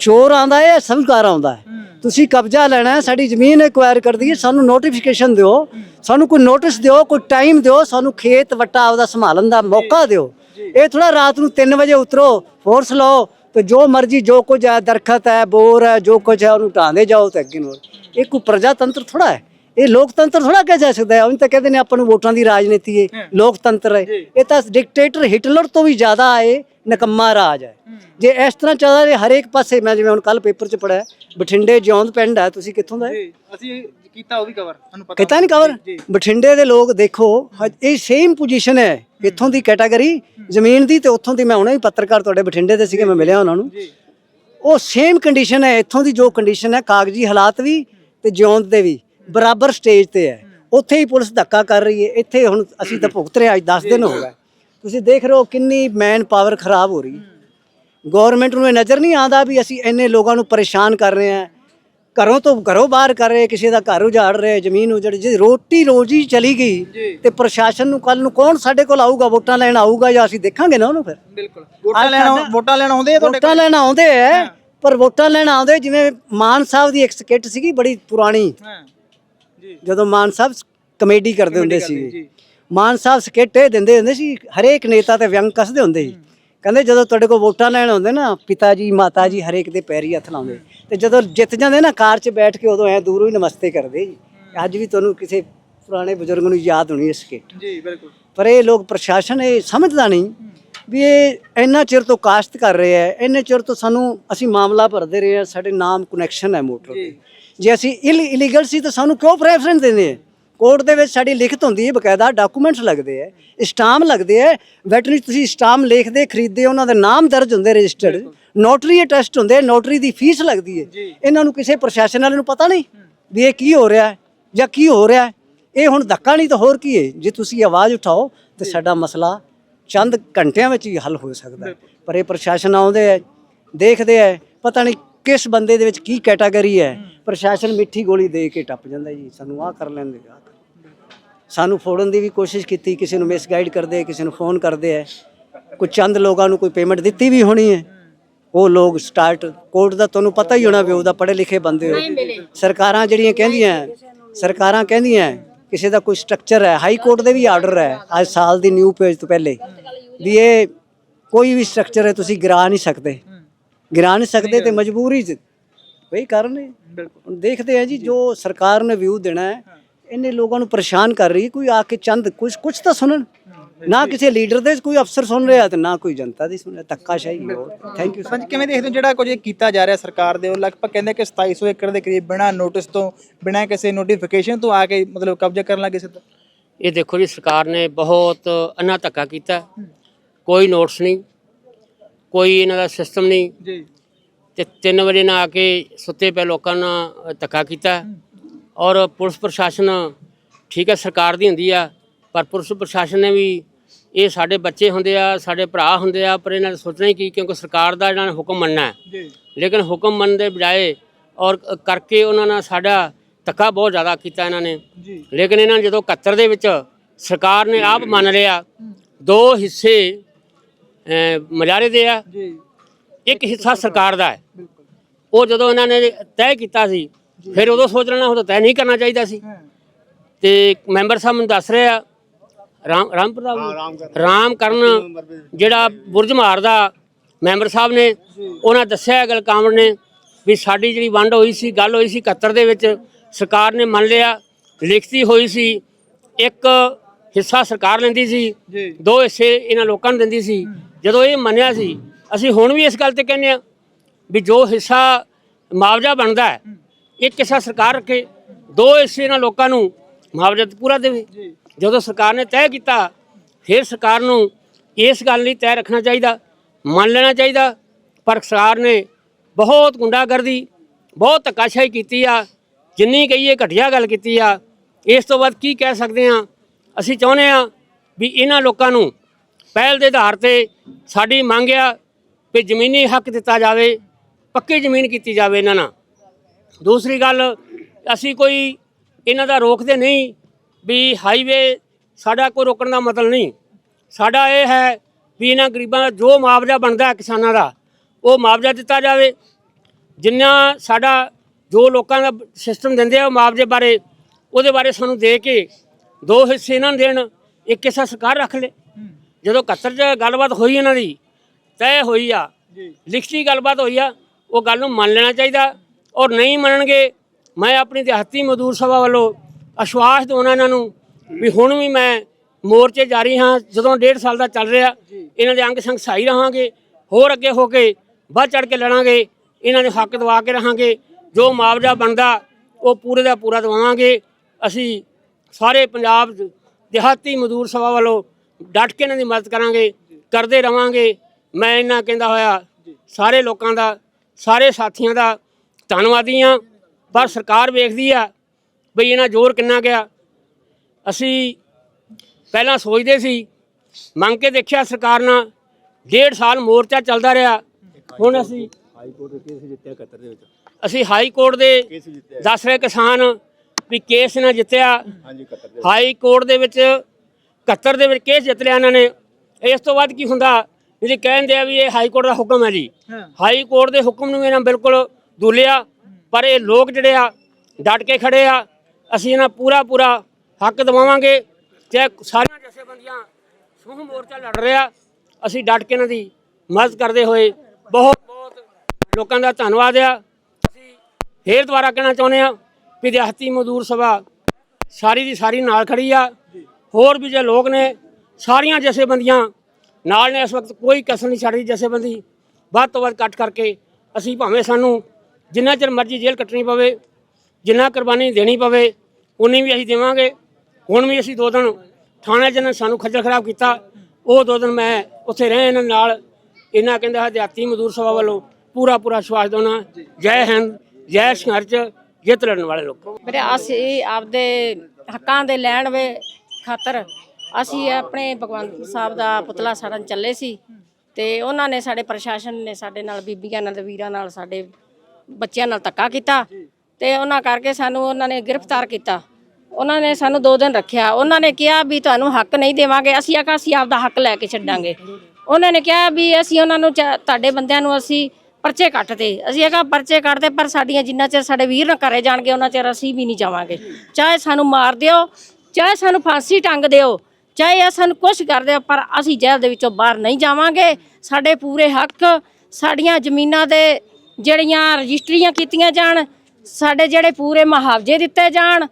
ਚੋਰ ਆਉਂਦਾ ਹੈ ਸਮਝਦਾਰ ਆਉਂਦਾ ਹੈ? ਤੁਸੀਂ ਕਬਜ਼ਾ ਲੈਣਾ ਹੈ ਸਾਡੀ ਜ਼ਮੀਨ ਐਕਵਾਇਰ ਕਰ ਦਈਏ ਸਾਨੂੰ ਨੋਟੀਫਿਕੇਸ਼ਨ ਦਿਓ। ਸਾਨੂੰ ਕੋਈ ਨੋਟਿਸ ਦਿਓ ਕੋਈ ਟਾਈਮ ਦਿਓ ਸਾਨੂੰ ਖੇਤ ਵੱਟਾ ਆਪਦਾ ਸੰਭਾਲਣ ਦਾ ਮੌਕਾ ਦਿਓ। ਇਹ ਥੋੜਾ ਰਾਤ ਨੂੰ 3 ਵਜੇ ਉਤਰੋ ਫੋਰਸ ਲਓ ਤੇ ਜੋ ਮਰਜ਼ੀ ਜੋ ਕੁਝ ਹੈ ਦਰਖਤ ਹੈ ਬੋਰ ਹੈ ਜੋ ਕੁਝ ਹੈ ਉਹਨੂੰ ਢਾਂਦੇ ਜਾਓ ਤੇ ਅੱਗੇ ਨੂੰ। ਇਹ ਕੋਈ ਪ੍ਰਜਾਤੰਤਰ ਥੋੜਾ ਹੈ? ਇਹ ਲੋਕਤੰਤਰ ਥੋੜਾ ਕਿਹਾ ਜਾ ਸਕਦਾ ਹੈ? ਉਹ ਤਾਂ ਕਹਿੰਦੇ ਨੇ ਆਪਾਂ ਨੂੰ ਵੋਟਾਂ ਦੀ ਰਾਜਨੀਤੀ ਹੈ ਲੋਕਤੰਤਰ ਹੈ। ਇਹ ਤਾਂ ਡਿਕਟੇਟਰ ਹਿਟਲਰ ਤੋਂ ਵੀ ਜ਼ਿਆਦਾ ਹੈ ਨਕੰਮਾ ਰਾਜ ਹੈ। ਜੇ ਇਸ ਤਰ੍ਹਾਂ ਚੱਲਦਾ ਰਿਹਾ ਹਰੇਕ ਪਾਸੇ ਮੈਂ ਜਿਵੇਂ ਹੁਣ ਕੱਲ ਪੇਪਰ 'ਚ ਪੜਿਆ ਬਠਿੰਡੇ ਜਿਉਂਦ ਪਿੰਡ ਹੈ ਤੁਸੀਂ ਕਿੱਥੋਂ ਦਾ ਹੈ?
ਅਸੀਂ ਕੀਤਾ ਉਹ ਵੀ ਕਵਰ ਤੁਹਾਨੂੰ ਪਤਾ
ਕੀਤਾ ਨਹੀਂ ਕਵਰ ਬਠਿੰਡੇ ਦੇ ਲੋਕ ਦੇਖੋ ਇਹ ਸੇਮ ਪੋਜੀਸ਼ਨ ਹੈ ਇੱਥੋਂ ਦੀ ਕੈਟਾਗਰੀ ਜ਼ਮੀਨ ਦੀ ਤੇ ਉੱਥੋਂ ਦੀ ਮੈਂ ਹੁਣੇ ਹੀ ਪੱਤਰਕਾਰ ਤੁਹਾਡੇ ਬਠਿੰਡੇ ਦੇ ਸੀਗੇ ਮੈਂ ਮਿਲਿਆ ਉਹਨਾਂ ਨੂੰ। ਉਹ ਸੇਮ ਕੰਡੀਸ਼ਨ ਹੈ ਇੱਥੋਂ ਦੀ ਜੋ ਕੰਡੀਸ਼ਨ ਹੈ ਕਾਗਜ਼ੀ ਹਾਲਾਤ ਵੀ ਤੇ ਜਿਉਂਦ ਦੇ ਵੀ ਬਰਾਬਰ ਸਟੇਜ ਤੇ ਹੈ। ਉੱਥੇ ਹੀ ਪੁਲਿਸ ਧੱਕਾ ਕਰ ਰਹੀ ਹੈ ਇੱਥੇ ਹੁਣ ਅਸੀਂ ਤਾਂ ਭੁਗਤ ਰਹੇ ਅੱਜ 10 ਦਿਨ ਹੋ ਗਏ। ਤੁਸੀਂ ਦੇਖ ਰਹੇ ਹੋ ਕਿੰਨੀ ਮੈਨ ਪਾਵਰ ਖਰਾਬ ਹੋ ਰਹੀ ਹੈ। ਗਵਰਨਮੈਂਟ ਨੂੰ ਇਹ ਨਜ਼ਰ ਨਹੀਂ ਆਉਂਦਾ ਵੀ ਅਸੀਂ ਇੰਨੇ ਲੋਕਾਂ ਨੂੰ ਪਰੇਸ਼ਾਨ ਕਰ ਰਹੇ ਹਾਂ। ਘਰੋਂ ਤੋਂ ਘਰੋਂ ਬਾਹਰ ਕਰ ਰਹੇ ਕਿਸੇ ਦਾ ਘਰ ਉਜਾੜ ਰਹੇ ਜ਼ਮੀਨ ਉਜੜ ਜੇ ਰੋਟੀ ਰੋਜੀ ਚਲੀ ਗਈ ਤੇ ਪ੍ਰਸ਼ਾਸਨ ਨੂੰ ਕੱਲ ਨੂੰ ਕੌਣ ਸਾਡੇ ਕੋਲ ਆਊਗਾ ਵੋਟਾਂ ਲੈਣ ਆਊਗਾ ਜਾਂ ਅਸੀਂ ਦੇਖਾਂਗੇ ਨਾ ਉਹਨੂੰ ਫਿਰ?
ਬਿਲਕੁਲ। ਵੋਟਾਂ ਲੈਣ ਆਉ- ਵੋਟਾਂ ਲੈਣ ਆਉਂਦੇ ਆ ਤੁਹਾਡੇ
ਵੋਟਾਂ ਲੈਣ ਆਉਂਦੇ ਐ ਪਰ ਵੋਟਾਂ ਲੈਣ ਆਉਂਦੇ ਜਿਵੇਂ ਮਾਨ ਸਾਹਿਬ ਦੀ ਇੱਕ ਸਕਿੱਟ ਸੀਗੀ ਬੜੀ ਪੁਰਾਣੀ।
ਹਾਂ। ਜੀ।
ਜਦੋਂ ਮਾਨ ਸਾਹਿਬ ਕਮੇਡੀ ਕਰਦੇ ਹੁੰਦੇ ਸੀ ਮਾਨ ਸਾਹਿਬ ਸਕਿੱਟ ਦਿੰਦੇ ਹੁੰਦੇ ਸੀ ਹਰੇਕ ਨੇਤਾ ਤੇ ਵਿਅੰਗ ਕੱਸਦੇ ਹੁੰਦੇ ਸੀ। ਕਹਿੰਦੇ ਜਦੋਂ ਤੁਹਾਡੇ ਕੋਲ ਵੋਟਾਂ ਲੈਣ ਆਉਂਦੇ ਨਾ ਪਿਤਾ ਜੀ ਮਾਤਾ ਜੀ ਹਰੇਕ ਦੇ ਪੈਰੀ ਹੱਥ ਲਾਉਂਦੇ। ਤੇ ਜਦੋਂ ਜਿੱਤ ਜਾਂਦੇ ਨਾ ਕਾਰ 'ਚ ਬੈਠ ਕੇ ਉਦੋਂ ਐ ਦੂਰੋਂ ਹੀ ਨਮਸਤੇ ਕਰਦੇ ਜੀ ਅੱਜ ਵੀ ਤੁਹਾਨੂੰ ਕਿਸੇ ਪੁਰਾਣੇ ਬਜ਼ੁਰਗ ਨੂੰ ਯਾਦ ਹੋਣੀ ਇਹ ਸਕਿੱਟ।
ਜੀ ਬਿਲਕੁਲ।
ਪਰ ਇਹ ਲੋਕ ਪ੍ਰਸ਼ਾਸਨ ਇਹ ਸਮਝਦਾ ਨਹੀਂ ਵੀ ਇਹ ਇੰਨਾ ਚਿਰ ਤੋਂ ਕਾਸ਼ਤ ਕਰ ਰਹੇ ਹੈ ਇੰਨੇ ਚਿਰ ਤੋਂ ਸਾਨੂੰ ਅਸੀਂ ਮਾਮਲਾ ਭਰਦੇ ਰਹੇ ਹਾਂ ਸਾਡੇ ਨਾਮ ਕਨੈਕਸ਼ਨ ਹੈ ਮੋਟਰ ਤੇ। ਜੇ। ਅਸੀਂ ਇਲ ਇਲੀਗਲ ਸੀ ਤਾਂ ਸਾਨੂੰ ਕਿਉਂ ਪ੍ਰੈਫਰੈਂਸ ਦਿੰਦੇ ਹੈ? ਕੋਰਟ ਦੇ ਵਿੱਚ ਸਾਡੀ ਲਿਖਤ ਹੁੰਦੀ ਹੈ ਬਕਾਇਦਾ ਡਾਕੂਮੈਂਟਸ ਲੱਗਦੇ ਹੈ ਸਟਾਮ ਲੱਗਦੇ ਹੈ। ਵੈਟਰਨਰੀ ਤੁਸੀਂ ਸਟਾਮ ਲਿਖਦੇ ਖਰੀਦਦੇ ਉਹਨਾਂ ਦੇ ਨਾਮ ਦਰਜ ਹੁੰਦੇ ਰਜਿਸਟਰਡ। ਨੋਟਰੀ ਟੈਸਟ ਹੁੰਦੇ ਨੋਟਰੀ ਦੀ ਫੀਸ ਲੱਗਦੀ ਹੈ। ਇਹਨਾਂ ਨੂੰ ਕਿਸੇ ਪ੍ਰਸ਼ਾਸਨ ਵਾਲੇ ਨੂੰ ਪਤਾ ਨਹੀਂ ਵੀ ਇਹ ਕੀ ਹੋ ਰਿਹਾ ਹੈ ਜਾਂ ਕੀ ਹੋ ਰਿਹਾ ਹੈ। ਇਹ ਹੁਣ ਧੱਕਾ ਨਹੀਂ ਤਾਂ ਹੋਰ ਕੀ ਹੈ? ਜੇ ਤੁਸੀਂ ਆਵਾਜ਼ ਉਠਾਓ ਤੇ ਸਾਡਾ ਮਸਲਾ ਚੰਦ ਘੰਟਿਆਂ ਵਿੱਚ ਹੀ ਹੱਲ ਹੋ ਸਕਦਾ ਹੈ। ਪਰ ਇਹ ਪ੍ਰਸ਼ਾਸਨ ਆਉਂਦੇ ਹੈ ਦੇਖਦੇ ਹੈ ਪਤਾ ਨਹੀਂ ਕਿਸ ਬੰਦੇ ਦੇ ਵਿੱਚ ਕੀ ਕੈਟਾਗਰੀ ਹੈ। ਪ੍ਰਸ਼ਾਸਨ ਮਿੱਠੀ ਗੋਲੀ ਦੇ ਕੇ ਟੱਪ ਜਾਂਦਾ ਜੀ ਸਾਨੂੰ ਆਹ ਕਰ ਲੈਂਦੇ ਕਰ ਸਾਨੂੰ ਫੋੜਨ ਦੀ ਵੀ ਕੋਸ਼ਿਸ਼ ਕੀਤੀ ਕਿਸੇ ਨੂੰ ਮਿਸਗਾਈਡ ਕਰਦੇ ਕਿਸੇ ਨੂੰ ਫੋਨ ਕਰਦੇ ਹੈ। ਕੋਈ ਚੰਦ ਲੋਕਾਂ ਨੂੰ ਕੋਈ ਪੇਮੈਂਟ ਦਿੱਤੀ ਵੀ ਹੋਣੀ ਹੈ। ਉਹ ਲੋਕ ਸਟਾਰਟ ਕੋਰਟ ਦਾ ਤੁਹਾਨੂੰ ਪਤਾ ਹੀ ਹੋਣਾ ਵੀ ਉਹਦਾ ਪੜ੍ਹੇ ਲਿਖੇ ਬੰਦੇ ਹੋ। ਸਰਕਾਰਾਂ ਜਿਹੜੀਆਂ ਕਹਿੰਦੀਆਂ ਸਰਕਾਰਾਂ ਕਹਿੰਦੀਆਂ ਕਿਸੇ ਦਾ ਕੋਈ ਸਟਰਕਚਰ ਹੈ ਹਾਈ ਕੋਰਟ ਦੇ ਵੀ ਆਰਡਰ ਹੈ ਅੱਜ ਸਾਲ ਦੀ ਨਿਊ ਪੇਜ ਤੋਂ ਪਹਿਲੇ। ਵੀ ਇਹ ਕੋਈ ਵੀ ਸਟਰਕਚਰ ਹੈ ਤੁਸੀਂ ਗਿਰਾ ਨਹੀਂ ਸਕਦੇ। ਗਿਰਾ ਨਹੀਂ ਸਕਦੇ ਤੇ ਮਜਬੂਰੀ ਚ ਵਹੀ ਕਾਰਨ ਹੈ ਦੇਖਦੇ ਆ ਜੀ ਜੋ ਸਰਕਾਰ ਨੇ ਵਿਊ ਦੇਣਾ ਹੈ ਇੰਨੇ ਲੋਕਾਂ ਨੂੰ ਪਰੇਸ਼ਾਨ ਕਰ ਰਹੀ ਹੈ ਕੋਈ ਆ ਕੇ ਚੰਦ ਕੁਝ ਕੁਝ ਤਾਂ ਸੁਣਨ। ਨਾ ਕਿਸੇ ਲੀਡਰ ਦੇ ਕੋਈ ਅਫਸਰ ਸੁਣ ਰਿਹਾ ਤੇ ਨਾ ਕੋਈ ਜਨਤਾ ਦੀ ਸੁਣ ਰਿਹਾ ਧੱਕਾਸ਼ਾਹੀ ਹੋਰ ਥੈਂਕ ਯੂ
ਪੰਜ ਕਿਵੇਂ ਦੇਖਦੇ ਹੋ ਜਿਹੜਾ ਕੁਝ ਕੀਤਾ ਜਾ ਰਿਹਾ ਸਰਕਾਰ ਦੇ ਉਹ ਲਗਭਗ ਕਹਿੰਦੇ ਕਿ 2700 ਏਕੜ ਦੇ ਕਰੀਬ ਬਿਨਾਂ ਨੋਟਿਸ ਤੋਂ ਬਿਨਾਂ ਕਿਸੇ ਨੋਟੀਫਿਕੇਸ਼ਨ ਤੋਂ ਆ ਕੇ ਮਤਲਬ ਕਬਜ਼ਾ ਕਰਨ ਲੱਗੇ ਸਿੱਧਾ?
ਇਹ ਦੇਖੋ ਜੀ ਸਰਕਾਰ ਨੇ ਬਹੁਤ ਅੰਨਾ ਧੱਕਾ ਕੀਤਾ। ਕੋਈ ਨੋਟਸ ਨਹੀਂ ਕੋਈ ਇਹਨਾਂ ਦਾ ਸਿਸਟਮ ਨਹੀਂ।
ਜੀ।
ਤੇ 3 ਵਜੇ ਨਾ ਆ ਕੇ ਸੁੱਤੇ ਪਏ ਲੋਕਾਂ ਨਾਲ ਧੱਕਾ ਕੀਤਾ। ਔਰ ਪੁਲਿਸ ਪ੍ਰਸ਼ਾਸਨ ਠੀਕ ਹੈ ਸਰਕਾਰ ਦੀ ਹੁੰਦੀ ਆ ਪਰ ਪੁਲਿਸ ਪ੍ਰਸ਼ਾਸਨ ਨੇ ਵੀ ਇਹ ਸਾਡੇ ਬੱਚੇ ਹੁੰਦੇ ਆ ਸਾਡੇ ਭਰਾ ਹੁੰਦੇ ਆ ਪਰ ਇਹਨਾਂ ਨੇ ਸੋਚਣਾ ਹੀ ਕੀ ਕਿਉਂਕਿ ਸਰਕਾਰ ਦਾ ਇਹਨਾਂ ਨੇ ਹੁਕਮ ਮੰਨਣਾ ਹੈ।
ਜੀ।
ਲੇਕਿਨ ਹੁਕਮ ਮੰਨਣ ਦੇ ਬਜਾਏ ਔਰ ਕਰਕੇ ਉਹਨਾਂ ਨਾਲ ਸਾਡਾ ਧੱਕਾ ਬਹੁਤ ਜ਼ਿਆਦਾ ਕੀਤਾ ਇਹਨਾਂ ਨੇ।
ਜੀ।
ਲੇਕਿਨ ਇਹਨਾਂ ਨੇ ਜਦੋਂ 71 ਦੇ ਵਿੱਚ ਸਰਕਾਰ ਨੇ ਆਪ ਮੰਨ ਲਿਆ ਦੋ ਹਿੱਸੇ ਮਜਾਰੇ ਦੇ ਆ।
ਜੀ।
ਇੱਕ ਹਿੱਸਾ ਸਰਕਾਰ ਦਾ ਹੈ। ਉਹ ਜਦੋਂ ਇਹਨਾਂ ਨੇ ਤੈਅ ਕੀਤਾ ਸੀ ਫਿਰ ਉਦੋਂ ਸੋਚ ਲੈਣਾ ਉਹ ਤਾਂ ਤੈਅ ਨਹੀਂ ਕਰਨਾ ਚਾਹੀਦਾ ਸੀ। ਤੇ ਮੈਂਬਰ ਸਾਹਿਬ ਮੈਨੂੰ ਦੱਸ ਰਹੇ ਰਾਮ ਰਾਮ ਪ੍ਰਤਾਪ ਰਾਮ ਕਰਨ। ਜਿਹੜਾ ਬੁਰਜ ਮਾਰ ਦਾ ਮੈਂਬਰ ਸਾਹਿਬ ਨੇ ਉਹਨਾਂ ਦੱਸਿਆ ਗੱਲ ਕਾਮੜ ਨੇ ਵੀ ਸਾਡੀ ਜਿਹੜੀ ਵੰਡ ਹੋਈ ਸੀ ਗੱਲ ਹੋਈ ਸੀ 71 ਦੇ ਵਿੱਚ ਸਰਕਾਰ ਨੇ ਮੰਨ ਲਿਆ ਲਿਖਤੀ ਹੋਈ ਸੀ ਇੱਕ ਹਿੱਸਾ ਸਰਕਾਰ ਲੈਂਦੀ ਸੀ। ਦੋ ਹਿੱਸੇ ਇਹਨਾਂ ਲੋਕਾਂ ਨੂੰ ਦਿੰਦੀ ਸੀ। ਜਦੋਂ ਇਹ ਮੰਨਿਆ ਸੀ ਅਸੀਂ ਹੁਣ ਵੀ ਇਸ ਗੱਲ ਤੇ ਕਹਿੰਦੇ ਆ ਵੀ ਜੋ ਹਿੱਸਾ ਮੁਆਵਜ਼ਾ ਬਣਦਾ ਹੈ। ਇੱਕ ਹਿੱਸਾ ਸਰਕਾਰ ਰੱਖੇ ਦੋ ਹਿੱਸੇ ਇਹਨਾਂ ਲੋਕਾਂ ਨੂੰ ਮੁਆਵਜ਼ਾ ਪੂਰਾ ਦੇਵੇ। ਜਦੋਂ ਸਰਕਾਰ ਨੇ ਤੈਅ ਕੀਤਾ ਫਿਰ ਸਰਕਾਰ ਨੂੰ ਇਸ ਗੱਲ ਲਈ ਤੈਅ ਰੱਖਣਾ ਚਾਹੀਦਾ ਮੰਨ ਲੈਣਾ ਚਾਹੀਦਾ। ਪਰ ਸਰਕਾਰ ਨੇ ਬਹੁਤ ਗੁੰਡਾਗਰਦੀ ਬਹੁਤ ਧੱਕਾਸ਼ਾਹੀ ਕੀਤੀ ਆ। ਜਿੰਨੀ ਕਹੀਏ ਘਟੀਆ ਗੱਲ ਕੀਤੀ ਆ ਇਸ ਤੋਂ ਬਾਅਦ ਕੀ ਕਹਿ ਸਕਦੇ ਆ? ਅਸੀਂ ਚਾਹੁੰਦੇ ਆ ਵੀ ਇਹਨਾਂ ਲੋਕਾਂ ਨੂੰ ਪਹਿਲ ਦੇ ਆਧਾਰ ਤੇ ਸਾਡੀ ਮੰਗ ਆ ਵੀ ਜ਼ਮੀਨੀ ਹੱਕ ਦਿੱਤਾ ਜਾਵੇ ਪੱਕੀ ਜ਼ਮੀਨ ਕੀਤੀ ਜਾਵੇ ਇਹਨਾਂ ਨਾਲ। ਦੂਸਰੀ ਗੱਲ ਅਸੀਂ ਕੋਈ ਇਹਨਾਂ ਦਾ ਰੋਕਦੇ ਨਹੀਂ ਵੀ ਹਾਈਵੇ ਸਾਡਾ ਕੋਈ ਰੋਕਣ ਦਾ ਮਤਲਬ ਨਹੀਂ। ਸਾਡਾ ਇਹ ਹੈ ਵੀ ਇਹਨਾਂ ਗਰੀਬਾਂ ਦਾ ਜੋ ਮੁਆਵਜ਼ਾ ਬਣਦਾ ਹੈ ਕਿਸਾਨਾਂ ਦਾ ਉਹ ਮੁਆਵਜ਼ਾ ਦਿੱਤਾ ਜਾਵੇ। ਜਿੰਨਾ ਸਾਡਾ ਜੋ ਲੋਕਾਂ ਦਾ ਸਿਸਟਮ ਦਿੰਦੇ ਆ ਉਹ ਮੁਆਵਜ਼ੇ ਬਾਰੇ ਉਹਦੇ ਬਾਰੇ ਸਾਨੂੰ ਦੇ ਕੇ ਦੋ ਹਿੱਸੇ ਇਹਨਾਂ ਨੂੰ ਦੇਣ ਇੱਕ ਹਿੱਸਾ ਸਰਕਾਰ ਰੱਖ ਲੇ। ਜਦੋਂ 71 ਚ ਗੱਲਬਾਤ ਹੋਈ ਇਹਨਾਂ ਦੀ ਤੈਅ ਹੋਈ ਆ। ਲਿਖਤੀ ਗੱਲਬਾਤ ਹੋਈ ਆ ਉਹ ਗੱਲ ਨੂੰ ਮੰਨ ਲੈਣਾ ਚਾਹੀਦਾ। ਔਰ ਨਹੀਂ ਮੰਨਣਗੇ ਮੈਂ ਆਪਣੀ ਦਿਹਾਤੀ ਮਜ਼ਦੂਰ ਸਭਾ ਵੱਲੋਂ ਅਸ਼ਵਾਸ ਦਵਾਉਣਾ ਇਹਨਾਂ ਨੂੰ ਵੀ ਹੁਣ ਵੀ ਮੈਂ ਮੋਰਚੇ ਜਾਰੀ ਹਾਂ ਜਦੋਂ ਡੇਢ ਸਾਲ ਦਾ ਚੱਲ ਰਿਹਾ ਇਹਨਾਂ ਦੇ ਅੰਗ ਸੰਗ ਸਹਾਈ ਰਹਾਂਗੇ ਹੋਰ ਅੱਗੇ ਹੋ ਕੇ ਵੱਧ ਚੜ ਕੇ ਲੜਾਂਗੇ ਇਹਨਾਂ ਦੇ ਹੱਕ ਦਵਾ ਕੇ ਰਹਾਂਗੇ ਜੋ ਮੁਆਵਜ਼ਾ ਬਣਦਾ ਉਹ ਪੂਰੇ ਦਾ ਪੂਰਾ ਦਵਾਵਾਂਗੇ। ਅਸੀਂ ਸਾਰੇ ਪੰਜਾਬ ਦਿਹਾਤੀ ਮਜ਼ਦੂਰ ਸਭਾ ਵੱਲੋਂ ਡਟ ਕੇ ਇਹਨਾਂ ਦੀ ਮਦਦ ਕਰਾਂਗੇ ਕਰਦੇ ਰਵਾਂਗੇ। ਮੈਂ ਇਹਨਾਂ ਕਹਿੰਦਾ ਹੋਇਆ ਸਾਰੇ ਲੋਕਾਂ ਦਾ ਸਾਰੇ ਸਾਥੀਆਂ ਦਾ ਧੰਨਵਾਦੀ ਹਾਂ ਪਰ ਸਰਕਾਰ ਵੇਖਦੀ ਆ ਬਈ ਇਹਨਾਂ ਜ਼ੋਰ ਕਿੰਨਾ ਗਿਆ। ਅਸੀਂ ਪਹਿਲਾਂ ਸੋਚਦੇ ਸੀ ਮੰਗ ਕੇ ਦੇਖਿਆ ਸਰਕਾਰ ਨਾਲ ਡੇਢ ਸਾਲ ਮੋਰਚਾ ਚੱਲਦਾ ਰਿਹਾ। ਹੁਣ ਅਸੀਂ ਅਸੀਂ ਹਾਈ ਕੋਰਟ ਦੇ ਦੱਸ ਰਹੇ ਕਿਸਾਨ ਵੀ ਕੇਸ ਨਾ ਜਿੱਤਿਆ। ਹਾਈ ਕੋਰਟ ਦੇ ਵਿੱਚ 71 ਦੇ ਵਿੱਚ ਕੇਸ ਜਿੱਤ ਲਿਆ ਇਹਨਾਂ ਨੇ। ਇਸ ਤੋਂ ਬਾਅਦ ਕੀ ਹੁੰਦਾ? ਜਿਹੜੀ ਕਹਿੰਦੇ ਆ ਵੀ ਇਹ ਹਾਈ ਕੋਰਟ ਦਾ ਹੁਕਮ ਹੈ ਜੀ। ਹਾਈ ਕੋਰਟ ਦੇ ਹੁਕਮ ਨੂੰ ਇਹਨਾਂ ਬਿਲਕੁਲ ਦੁਲਿਆ, ਪਰ ਇਹ ਲੋਕ ਜਿਹੜੇ ਆ, ਡਟ ਕੇ ਖੜੇ ਆ। ਅਸੀਂ ਇਹਨਾਂ ਪੂਰਾ ਪੂਰਾ ਹੱਕ ਦਿਵਾਵਾਂਗੇ। ਚਾਹੇ ਸਾਰੀਆਂ ਜਥੇਬੰਦੀਆਂ ਸਮੂਹ ਮੋਰਚਾ ਲੜ ਰਿਹਾ, ਅਸੀਂ ਡਟ ਕੇ ਇਹਨਾਂ ਦੀ ਮਦਦ ਕਰਦੇ ਹੋਏ ਬਹੁਤ ਬਹੁਤ ਲੋਕਾਂ ਦਾ ਧੰਨਵਾਦ ਆ। ਅਸੀਂ ਫੇਰ ਦੁਬਾਰਾ ਕਹਿਣਾ ਚਾਹੁੰਦੇ ਆ ਵੀ ਦਿਹਾਤੀ ਮਜ਼ਦੂਰ ਸਭਾ ਸਾਰੀ ਦੀ ਸਾਰੀ ਨਾਲ ਖੜੀ ਆ। ਹੋਰ ਵੀ ਜੇ ਲੋਕ ਨੇ, ਸਾਰੀਆਂ ਜਥੇਬੰਦੀਆਂ ਨਾਲ ਨੇ। ਇਸ ਵਕਤ ਕੋਈ ਕਸਰ ਨਹੀਂ ਛੱਡ ਰਹੀ ਜਥੇਬੰਦੀ। ਵੱਧ ਤੋਂ ਵੱਧ ਕੱਟ ਕਰਕੇ ਅਸੀਂ ਭਾਵੇਂ ਸਾਨੂੰ ਜਿੰਨਾ ਚਿਰ ਮਰਜ਼ੀ ਜੇਲ੍ਹ ਕੱਟਣੀ ਪਵੇ, ਜਿੰਨਾ ਕੁਰਬਾਨੀ ਦੇਣੀ ਪਵੇ ਉਨੀ ਵੀ ਅਸੀਂ ਦੇਵਾਂਗੇ। ਹੁਣ ਵੀ ਅਸੀਂ ਦੋ ਦਿਨ ਥਾਣੇ 'ਚ ਇਹਨਾਂ ਨੇ ਸਾਨੂੰ ਖੱਜਲ ਖਰਾਬ ਕੀਤਾ। ਉਹ ਦੋ ਦਿਨ ਮੈਂ ਉੱਥੇ ਰਹੇ ਇਹਨਾਂ ਨਾਲ। ਇਹਨਾਂ ਕਹਿੰਦਾ ਦਿਹਾਤੀ ਮਜ਼ਦੂਰ ਸਭਾ ਵੱਲੋਂ ਪੂਰਾ ਪੂਰਾ ਵਿਸ਼ਵਾਸ ਦੋਣਾ ਜੈ ਹਿੰਦ, ਜੈ ਸੰਘਰਸ਼, ਜਿੱਤ ਲੜਨ ਵਾਲੇ ਲੋਕ।
ਮੇਰੇ ਅਸੀਂ ਆਪਦੇ ਹੱਕਾਂ ਦੇ ਲੈਣ ਵੇ ਖਾਤਰ ਅਸੀਂ ਆਪਣੇ ਭਗਵੰਤ ਸਾਹਿਬ ਦਾ ਪੁਤਲਾ ਸਾੜਨ ਚੱਲੇ ਸੀ। ਤੇ ਉਹਨਾਂ ਨੇ ਸਾਡੇ ਪ੍ਰਸ਼ਾਸਨ ਨੇ ਸਾਡੇ ਨਾਲ, ਬੀਬੀਆਂ ਨਾਲ ਵੀਰਾਂ ਨਾਲ ਸਾਡੇ ਬੱਚਿਆਂ ਨਾਲ ਧੱਕਾ ਕੀਤਾ ਤੇ ਉਹਨਾਂ ਕਰਕੇ ਸਾਨੂੰ ਉਹਨਾਂ ਨੇ ਗ੍ਰਿਫਤਾਰ ਕੀਤਾ। ਉਹਨਾਂ ਨੇ ਸਾਨੂੰ 2 ਦਿਨ ਰੱਖਿਆ। ਉਹਨਾਂ ਨੇ ਕਿਹਾ ਵੀ ਤੁਹਾਨੂੰ ਹੱਕ ਨਹੀਂ ਦੇਵਾਂਗੇ ਅਸੀਂ ਆਖਿਆ ਅਸੀਂ ਆਪਦਾ ਹੱਕ ਲੈ ਕੇ ਛੱਡਾਂਗੇ। ਉਹਨਾਂ ਨੇ ਕਿਹਾ ਵੀ ਅਸੀਂ ਉਹਨਾਂ ਨੂੰ ਤੁਹਾਡੇ ਬੰਦਿਆਂ ਨੂੰ ਅਸੀਂ ਪਰਚੇ ਕੱਟਦੇ। ਅਸੀਂ ਆਖਿਆ ਪਰਚੇ ਕੱਟਦੇ ਪਰ ਸਾਡੀਆਂ ਜਿੰਨਾ ਚਿਰ ਸਾਡੇ ਵੀਰ ਨਾ ਕਰੇ ਜਾਣਗੇ ਉਹਨਾਂ ਚਿਰ ਅਸੀਂ ਵੀ ਨਹੀਂ ਜਾਵਾਂਗੇ। ਚਾਹੇ ਸਾਨੂੰ ਮਾਰ ਦਿਓ ਚਾਹੇ ਸਾਨੂੰ ਫਾਂਸੀ ਟੰਗ ਦਿਓ ਚਾਹੇ ਇਹ ਸਾਨੂੰ ਕੁਛ ਕਰ ਦਿਓ ਪਰ ਅਸੀਂ ਜੇਲ੍ਹ ਦੇ ਵਿੱਚੋਂ ਬਾਹਰ ਨਹੀਂ ਜਾਵਾਂਗੇ। ਸਾਡੇ ਪੂਰੇ ਹੱਕ ਸਾਡੀਆਂ ਜ਼ਮੀਨਾਂ ਦੇ ਜਿਹੜੀਆਂ ਰਜਿਸਟਰੀਆਂ ਕੀਤੀਆਂ ਜਾਣ, ਸਾਡੇ ਜਿਹੜੇ ਪੂਰੇ ਮੁਆਵਜ਼ੇ ਦਿੱਤੇ ਜਾਣ,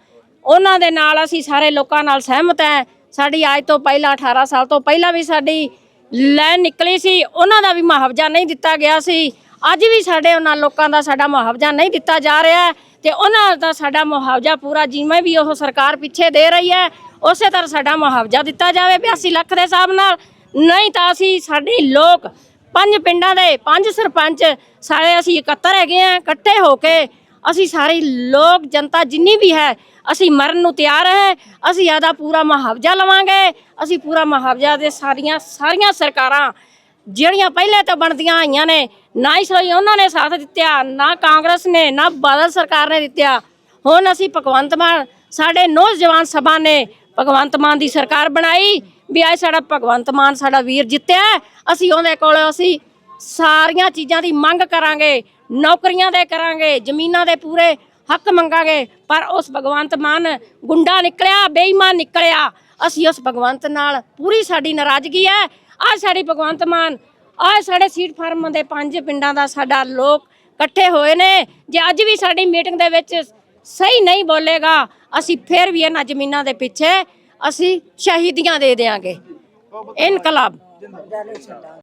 ਉਹਨਾਂ ਦੇ ਨਾਲ ਅਸੀਂ ਸਾਰੇ ਲੋਕਾਂ ਨਾਲ ਸਹਿਮਤ ਹੈ। ਸਾਡੀ ਅੱਜ ਤੋਂ ਪਹਿਲਾਂ 18 ਸਾਲ ਤੋਂ ਪਹਿਲਾਂ ਵੀ ਸਾਡੀ ਲਾਈਨ ਨਿਕਲੀ ਸੀ, ਉਹਨਾਂ ਦਾ ਵੀ ਮੁਆਵਜ਼ਾ ਨਹੀਂ ਦਿੱਤਾ ਗਿਆ ਸੀ। ਅੱਜ ਵੀ ਸਾਡੇ ਉਹਨਾਂ ਲੋਕਾਂ ਦਾ ਸਾਡਾ ਮੁਆਵਜ਼ਾ ਨਹੀਂ ਦਿੱਤਾ ਜਾ ਰਿਹਾ ਹੈ ਤੇ ਉਹਨਾਂ ਦਾ ਸਾਡਾ ਮੁਆਵਜ਼ਾ ਪੂਰਾ ਜਿਵੇਂ ਵੀ ਉਹ ਸਰਕਾਰ ਪਿੱਛੇ ਦੇ ਰਹੀ ਹੈ, ਉਸੇ ਤਰ੍ਹਾਂ ਸਾਡਾ ਮੁਆਵਜ਼ਾ ਦਿੱਤਾ ਜਾਵੇ 82 ਲੱਖ ਦੇ ਹਿਸਾਬ ਨਾਲ। ਨਹੀਂ ਤਾਂ ਅਸੀਂ ਸਾਡੇ ਲੋਕ ਪੰਜ ਪਿੰਡਾਂ ਦੇ, ਪੰਜ ਸਰਪੰਚ, ਸਾਰੇ ਅਸੀਂ ਇਕੱਤਰ ਹੈਗੇ ਆ, ਇਕੱਠੇ ਹੋ ਕੇ ਅਸੀਂ ਸਾਰੀ ਲੋਕ ਜਨਤਾ ਜਿੰਨੀ ਵੀ ਹੈ, ਅਸੀਂ ਮਰਨ ਨੂੰ ਤਿਆਰ ਹੈ, ਅਸੀਂ ਆਦਾ ਪੂਰਾ ਮੁਆਵਜ਼ਾ ਲਵਾਂਗੇ, ਅਸੀਂ ਪੂਰਾ ਮੁਆਵਜ਼ਾ ਦੇ ਸਾਰੀਆਂ ਸਾਰੀਆਂ ਸਰਕਾਰਾਂ ਜਿਹੜੀਆਂ ਪਹਿਲੇ ਤਾਂ ਬਣਦੀਆਂ ਆਈਆਂ ਨੇ, ਨਾ ਹੀ ਸੋਈ ਉਹਨਾਂ ਨੇ ਸਾਥ ਦਿੱਤਾ, ਨਾ ਕਾਂਗਰਸ ਨੇ, ਨਾ ਬਾਦਲ ਸਰਕਾਰ ਨੇ ਦਿੱਤਾ। ਹੁਣ ਅਸੀਂ ਭਗਵੰਤ ਮਾਨ, ਸਾਡੇ ਨੌਜਵਾਨ ਸਭਾ ਨੇ ਭਗਵੰਤ ਮਾਨ ਦੀ ਸਰਕਾਰ ਬਣਾਈ ਵੀ ਅੱਜ ਸਾਡਾ ਭਗਵੰਤ ਮਾਨ, ਸਾਡਾ ਵੀਰ ਜਿੱਤਿਆ ਅਸੀਂ ਉਹਦੇ ਕੋਲ ਅਸੀਂ ਸਾਰੀਆਂ ਚੀਜ਼ਾਂ ਦੀ ਮੰਗ ਕਰਾਂਗੇ, ਨੌਕਰੀਆਂ ਦੇ ਕਰਾਂਗੇ, ਜ਼ਮੀਨਾਂ ਦੇ ਪੂਰੇ ਹੱਕ ਮੰਗਾਂਗੇ, ਪਰ ਉਸ ਭਗਵੰਤ ਮਾਨ ਗੁੰਡਾ ਨਿਕਲਿਆ, ਬੇਈਮਾਨ ਨਿਕਲਿਆ। ਅਸੀਂ ਉਸ ਭਗਵੰਤ ਨਾਲ ਪੂਰੀ ਸਾਡੀ ਨਾਰਾਜ਼ਗੀ ਹੈ। ਅੱਜ ਸਾਡੀ ਭਗਵੰਤ ਮਾਨ ਅੱਜ ਸਾਡੇ ਸੀਟ ਫਾਰਮ ਦੇ ਪੰਜ ਪਿੰਡਾਂ ਦਾ ਸਾਡਾ ਲੋਕ ਇਕੱਠੇ ਹੋਏ ਨੇ। ਜੇ ਅੱਜ ਵੀ ਸਾਡੀ ਮੀਟਿੰਗ ਦੇ ਵਿੱਚ ਸਹੀ ਨਹੀਂ ਬੋਲੇਗਾ, ਅਸੀਂ ਫਿਰ ਵੀ ਇਹਨਾਂ ਜ਼ਮੀਨਾਂ ਦੇ ਪਿੱਛੇ ਅਸੀਂ ਸ਼ਹੀਦੀਆਂ ਦੇ ਦੇਵਾਂਗੇ ਇਨਕਲਾਬ।